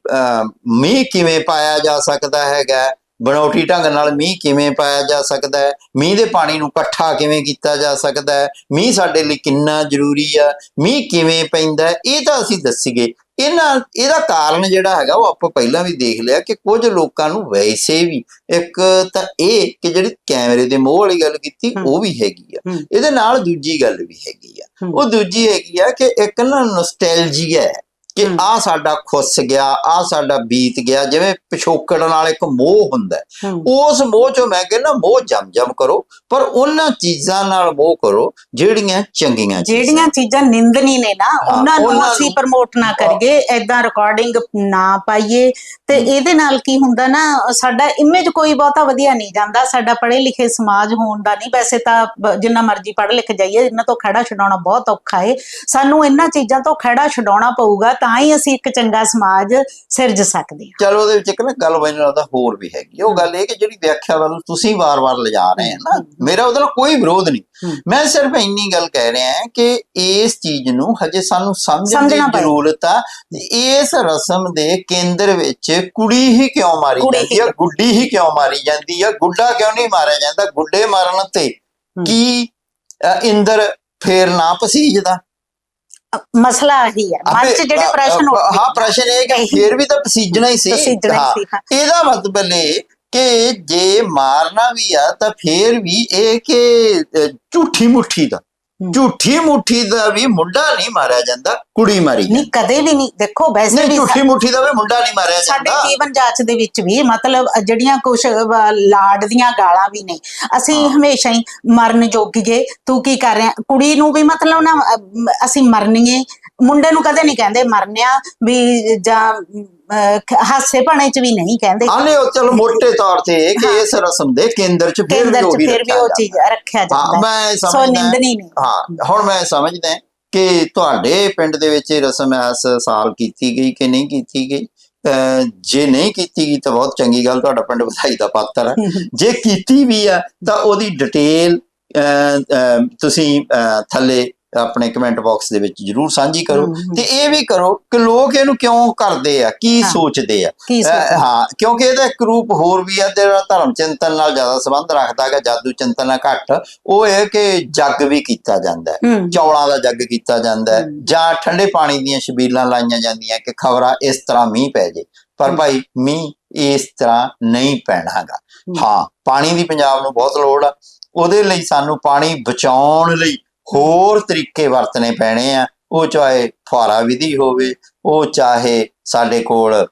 ਮੀਂਹ ਕਿਵੇਂ ਪਾਇਆ ਜਾ ਸਕਦਾ ਹੈਗਾ? ਬਣਾਉਟੀ ਢੰਗ ਨਾਲ ਮੀਂਹ ਕਿਵੇਂ ਪਾਇਆ ਜਾ ਸਕਦਾ ਹੈ? ਮੀਂਹ ਦੇ ਪਾਣੀ ਨੂੰ ਇਕੱਠਾ ਕਿਵੇਂ ਕੀਤਾ ਜਾ ਸਕਦਾ ਹੈ? ਮੀਂਹ ਸਾਡੇ ਲਈ ਕਿੰਨਾ ਜ਼ਰੂਰੀ ਆ? ਮੀਂਹ ਕਿਵੇਂ ਪੈਂਦਾ ਇਹ ਤਾਂ ਅਸੀਂ ਦੱਸੀਏ। ਇਹਨਾਂ ਇਹਦਾ ਕਾਰਨ ਜਿਹੜਾ ਹੈਗਾ ਉਹ ਆਪਾਂ ਪਹਿਲਾਂ ਵੀ ਦੇਖ ਲਿਆ ਕਿ ਕੁਝ ਲੋਕਾਂ ਨੂੰ ਵੈਸੇ ਵੀ ਇੱਕ ਤਾਂ ਇਹ ਕਿ ਜਿਹੜੀ ਕੈਮਰੇ ਦੇ ਮੋਹ ਵਾਲੀ ਗੱਲ ਕੀਤੀ। ਉਹ ਵੀ ਹੈਗੀ ਆ। ਇਹਦੇ ਨਾਲ ਦੂਜੀ ਗੱਲ ਵੀ ਹੈਗੀ ਆ। ਉਹ ਦੂਜੀ ਹੈਗੀ ਆ ਕਿ ਇੱਕ ਨਾ ਨੋਸਟੈਲਜੀਆ ਹੈ। ਕਿ। ਆ ਸਾਡਾ ਖੁੱਸ ਗਿਆ ਆ ਸਾਡਾ ਬੀਤ ਗਿਆ ਜਿਵੇਂ ਪਿਛੋਕੜ ਨਾਲ ਇੱਕ ਮੋਹ ਹੁੰਦਾ ਉਸ ਮੋਹ ਚੋਂ ਮੈਂ ਕਹਿੰਦਾ ਮੋਹ ਜਮ ਜਮ ਕਰੋ ਪਰ ਉਹਨਾਂ ਚੀਜ਼ਾਂ ਨਾਲ ਮੋਹ ਕਰੋ ਜਿਹੜੀਆਂ ਚੰਗੀਆਂ ਜਿਹੜੀਆਂ ਚੀਜ਼ਾਂ ਨਿੰਦਨੀ ਨੇ ਨਾ ਉਹਨਾਂ ਨੂੰ ਅਸੀਂ ਪ੍ਰਮੋਟ ਨਾ ਕਰੀਏ ਐਦਾਂ ਰਿਕਾਰਡਿੰਗ ਨਾ ਪਾਈਏ ਤੇ ਇਹਦੇ ਨਾਲ ਕੀ ਹੁੰਦਾ ਨਾ ਸਾਡਾ ਇਮੇਜ ਕੋਈ ਬਹੁਤਾ ਵਧੀਆ ਨਹੀਂ ਜਾਂਦਾ ਸਾਡਾ ਪੜ੍ਹੇ ਲਿਖੇ ਸਮਾਜ ਹੋਣ ਦਾ ਨਹੀਂ। ਵੈਸੇ ਤਾਂ ਜਿੰਨਾ ਮਰਜ਼ੀ ਪੜ੍ਹ ਲਿਖ ਜਾਈਏ ਇਹਨਾਂ ਤੋਂ ਖੜਾ ਛਡਾਉਣਾ ਬਹੁਤ ਔਖਾ ਏ। ਸਾਨੂੰ ਇਹਨਾਂ ਚੀਜ਼ਾਂ ਤੋਂ ਖੜਾ ਛਡਾਉਣਾ ਪਊਗਾ ਤਾਂ ਹੀ ਅਸੀਂ ਇੱਕ ਚੰਗਾ ਸਮਾਜ ਸਿਰਜ ਸਕਦੇ ਹਾਂ। ਚਲੋ ਉਹਦੇ ਵਿੱਚ ਇੱਕ ਨਾ ਗੱਲ ਮੈਨੂੰ ਲੱਗਦਾ ਹੋਰ ਵੀ ਹੈਗੀ। ਉਹ ਗੱਲ ਇਹ ਕਿ ਜਿਹੜੀ ਵਿਆਖਿਆ ਵੱਲ ਤੁਸੀਂ ਵਾਰ-ਵਾਰ ਲਿਜਾ ਰਹੇ ਆ ਨਾ। ਮੇਰਾ ਉਹਦੇ ਨਾਲ ਕੋਈ ਵਿਰੋਧ ਨਹੀਂ। ਮੈਂ ਸਿਰਫ ਇੰਨੀ ਗੱਲ ਕਹਿ ਰਿਹਾ ਹਾਂ ਕਿ ਇਸ ਚੀਜ਼ ਨੂੰ ਹਜੇ ਸਾਨੂੰ ਸਮਝਣ ਦੀ। ਜ਼ਰੂਰਤ ਆ। ਇਸ ਰਸਮ ਦੇ ਕੇਂਦਰ ਵਿੱਚ ਕੁੜੀ ਹੀ ਕਿਉਂ ਮਾਰੀ ਜਾਂਦੀ ਆ? ਗੁੱਡੀ ਹੀ ਕਿਉਂ ਮਾਰੀ ਜਾਂਦੀ ਆ? ਗੁੱਡਾ ਕਿਉਂ ਨਹੀਂ ਮਾਰਿਆ ਜਾਂਦਾ? ਗੁੱਡੇ ਮਾਰਨ ਤੇ। ਕੀ ਇੰਦਰ ਫੇਰ ਨਾ ਪਸੀਜਦਾ ਮਸਲਾ ਆਹੀ ਹੈ ਮਨ ਚ ਜਿਹੜੇ ਪ੍ਰਸ਼ਨ ਉੱਠਦੇ ਹਾਂ ਪ੍ਰਸ਼ਨ ਇਹ ਕਿ ਫੇਰ ਵੀ ਤਾਂ ਪਸੀਜਣਾ ਹੀ ਸੀ ਤਸੀਜਣਾ ਹਾਂ। ਸੀ ਹਾਂ ਇਹਦਾ ਮਤਲਬ ਇਹ ਕਿ ਜੇ ਮਾਰਨਾ ਵੀ ਆ ਤਾਂ ਫੇਰ ਵੀ ਇਹ ਕਿ ਝੂਠੀ ਮੁੱਠੀ ਦਾ। ਝੂਠੀ ਮੁੱਠੀ ਦਾ ਵੀ ਮੁੰਡਾ ਨਹੀਂ ਮਾਰਿਆ ਜਾਂਦਾ ਕੁੜੀ ਮਾਰੀ। ਨਹੀਂ ਕਦੇ ਵੀ ਨਹੀਂ। ਦੇਖੋ ਵੈਸੇ ਨਹੀਂ ਝੂਠੀ ਮੁੱਠੀ ਦਾ ਵੀ ਮੁੰਡਾ ਨਹੀਂ ਮਾਰਿਆ ਸਾਡੇ ਜਾਂਦਾ ਜੀਵਨ ਜਾਚ ਦੇ ਵਿੱਚ ਵੀ ਮਤਲਬ ਜਿਹੜੀਆਂ ਕੁਝ ਲਾਡ ਦੀਆਂ ਗਾਲਾਂ ਵੀ ਨੇ ਅਸੀਂ। ਹਮੇਸ਼ਾ ਹੀ ਮਰਨ ਜੋਗੀਏ। ਤੂੰ ਕੀ ਕਰ ਰਿਹਾ? ਕੁੜੀ ਨੂੰ ਵੀ ਮਤਲਬ ਨਾ ਅਸੀਂ ਮਰਨੀਏ। ਮੁੰਡੇ ਨੂੰ ਕਦੇ ਨਹੀਂ ਕਹਿੰਦੇ ਮਰਨਿਆ ਵੀ ਜਾਂ ਹਾਸੇ ਭਾਣੇ ਚ ਵੀ ਨਹੀਂ ਕਹਿੰਦੇ ਉਹ ਚਲੋ ਮੋٹے ਤੌਰ ਤੇ ਇਹ ਕਿ। ਇਸ ਰਸਮ ਦੇ ਕੇਂਦਰ ਚ ਫਿਰ ਵੀ ਕੇਂਦਰ ਉਹ ਚ ਵੀ ਫਿਰ ਵੀ ਰੱਖਿਆ ਉਹ ਜਾਂਦਾ। ਚੀਜ਼ ਰੱਖਿਆ ਹਾਂ ਜਾਂਦਾ ਹੈ। ਮੈਂ ਸੋ ਸਮਝਦਾ ਨਿੰਦਨੀ ਨਹੀਂ ਹਾਂ ਹੁਣ ਮੈਂ ਸਮਝਦਾ ਕਿ ਤੁਹਾਡੇ ਪਿੰਡ ਦੇ ਵਿੱਚ ਇਹ ਰਸਮ ਇਸ ਸਾਲ ਕੀਤੀ ਗਈ ਕਿ ਨਹੀਂ ਕੀਤੀ ਗਈ ਅਹ ਜੇ ਨਹੀਂ ਕੀਤੀ ਗਈ ਤਾਂ ਬਹੁਤ ਚੰਗੀ ਗੱਲ ਤੁਹਾਡਾ ਪਿੰਡ ਵਧਾਈ ਦਾ ਪਾਤਰ ਹੈ ਜੇ ਕੀਤੀ ਵੀ ਆ ਤਾਂ ਉਹਦੀ ਡਿਟੇਲ ਤੁਸੀਂ ਅਹ, ਥੱਲੇ ਆਪਣੇ ਕਮੈਂਟ ਬਾਕਸ ਦੇ ਵਿੱਚ ਜਰੂਰ ਸਾਂਝੀ ਕਰੋ। ਤੇ ਇਹ ਵੀ ਕਰੋ ਕਿ ਲੋਕ ਇਹਨੂੰ ਕਿਉਂ ਕਰਦੇ ਆ ਕੀ। ਸੋਚਦੇ ਆ? ਹਾਂ ਕਿਉਂਕਿ ਇਹਦਾ ਇੱਕ ਰੂਪ ਹੋਰ ਵੀ ਆ ਜਿਹੜਾ ਧਰਮ ਚਿੰਤਨ ਨਾਲ ਜ਼ਿਆਦਾ ਸੰਬੰਧ ਰੱਖਦਾ ਹੈ ਜਾਦੂ ਚਿੰਤਨ ਨਾਲ ਘੱਟ ਉਹ ਇਹ ਕਿ ਜੱਗ ਵੀ ਕੀਤਾ ਜਾਂਦਾ ਹੈ ਚੌਲਾਂ ਦਾ ਜੱਗ ਕੀਤਾ ਜਾਂਦਾ ਹੈ। ਜਾਂ ਠੰਡੇ ਪਾਣੀ ਦੀਆਂ ਛਬੀਲਾਂ ਲਾਈਆਂ ਜਾਂਦੀਆਂ ਕਿ ਖਬਰਾਂ ਇਸ ਤਰ੍ਹਾਂ ਮੀਂਹ ਪੈ ਜੇ ਪਰ। ਭਾਈ ਮੀਂਹ ਇਸ ਤਰ੍ਹਾਂ ਨਹੀਂ ਪੈਣਾਗਾ। ਹਾਂ ਪਾਣੀ ਦੀ ਪੰਜਾਬ ਨੂੰ ਬਹੁਤ ਲੋੜ ਆ ਉਹਦੇ ਲਈ ਸਾਨੂੰ ਪਾਣੀ ਬਚਾਉਣ ਲਈ ਹੋਰ ਤਰੀਕੇ ਵਰਤਣੇ ਪੈਣੇ ਆ। ਉਹ ਚਾਹੇ ਫੁਹਾਰਾ ਵਿਧੀ ਹੋਵੇ, ਉਹ ਚਾਹੇ ਸਾਡੇ ਕੋਲ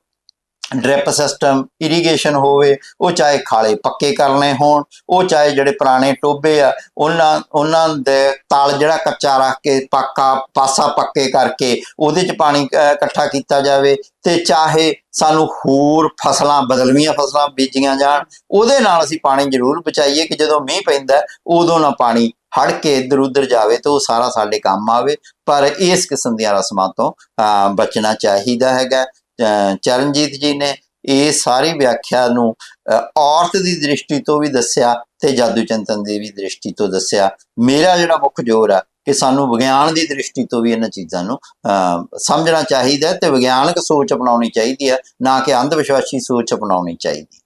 ਡ੍ਰਿਪ ਸਿਸਟਮ, ਇਰੀਗੇਸ਼ਨ ਹੋਵੇ, ਉਹ ਚਾਹੇ ਖਾਲੇ ਪੱਕੇ ਕਰਨੇ ਹੋਣ, ਉਹ ਚਾਹੇ ਜਿਹੜੇ ਪੁਰਾਣੇ ਟੋਬੇ ਆ, ਉਹਨਾਂ ਉਹਨਾਂ ਦੇ ਤਲ ਜਿਹੜਾ ਕੱਚਾ ਰੱਖ ਕੇ ਪੱਕਾ, ਪਾਸਾ ਪੱਕੇ ਕਰਕੇ ਉਹਦੇ ਚ ਪਾਣੀ ਇਕੱਠਾ ਕੀਤਾ ਜਾਵੇ ਤੇ ਚਾਹੇ ਸਾਨੂੰ ਹੋਰ ਫਸਲਾਂ, ਬਦਲਵੀਆਂ ਫਸਲਾਂ ਬੀਜੀਆਂ ਜਾਣ, ਉਹਦੇ ਨਾਲ ਅਸੀਂ ਪਾਣੀ ਜ਼ਰੂਰ ਬਚਾਈਏ ਕਿ ਜਦੋਂ ਮੀਂਹ ਪੈਂਦਾ, ਉਦੋਂ ਨਾ ਪਾਣੀ ਹੜ ਕੇ ਇੱਧਰ ਉੱਧਰ ਜਾਵੇ ਤੇ ਉਹ ਸਾਰਾ ਸਾਡੇ ਕੰਮ ਆਵੇ। ਪਰ ਇਸ ਕਿਸਮ ਦੀਆਂ ਰਸਮਾਂ ਤੋਂ ਬਚਣਾ ਚਾਹੀਦਾ ਹੈਗਾ। ਚਰਨਜੀਤ ਜੀ ਨੇ ਇਹ ਸਾਰੀ ਵਿਆਖਿਆ ਨੂੰ ਔਰਤ ਦੀ ਦ੍ਰਿਸ਼ਟੀ ਤੋਂ ਵੀ ਦੱਸਿਆ ਤੇ ਜਾਦੂ ਚਿੰਤਨ ਦੀ ਵੀ ਦ੍ਰਿਸ਼ਟੀ ਤੋਂ ਦੱਸਿਆ। ਮੇਰਾ ਜਿਹੜਾ ਮੁੱਖ ਜ਼ੋਰ ਆ ਕਿ ਸਾਨੂੰ ਵਿਗਿਆਨ ਦੀ ਦ੍ਰਿਸ਼ਟੀ ਤੋਂ ਵੀ ਇਹਨਾਂ ਚੀਜ਼ਾਂ ਨੂੰ ਸਮਝਣਾ ਚਾਹੀਦਾ ਹੈ ਤੇ ਵਿਗਿਆਨਕ ਸੋਚ ਅਪਣਾਉਣੀ ਚਾਹੀਦੀ ਹੈ ਨਾ ਕਿ ਅੰਧ ਵਿਸ਼ਵਾਸੀ ਸੋਚ ਅਪਣਾਉਣੀ ਚਾਹੀਦੀ।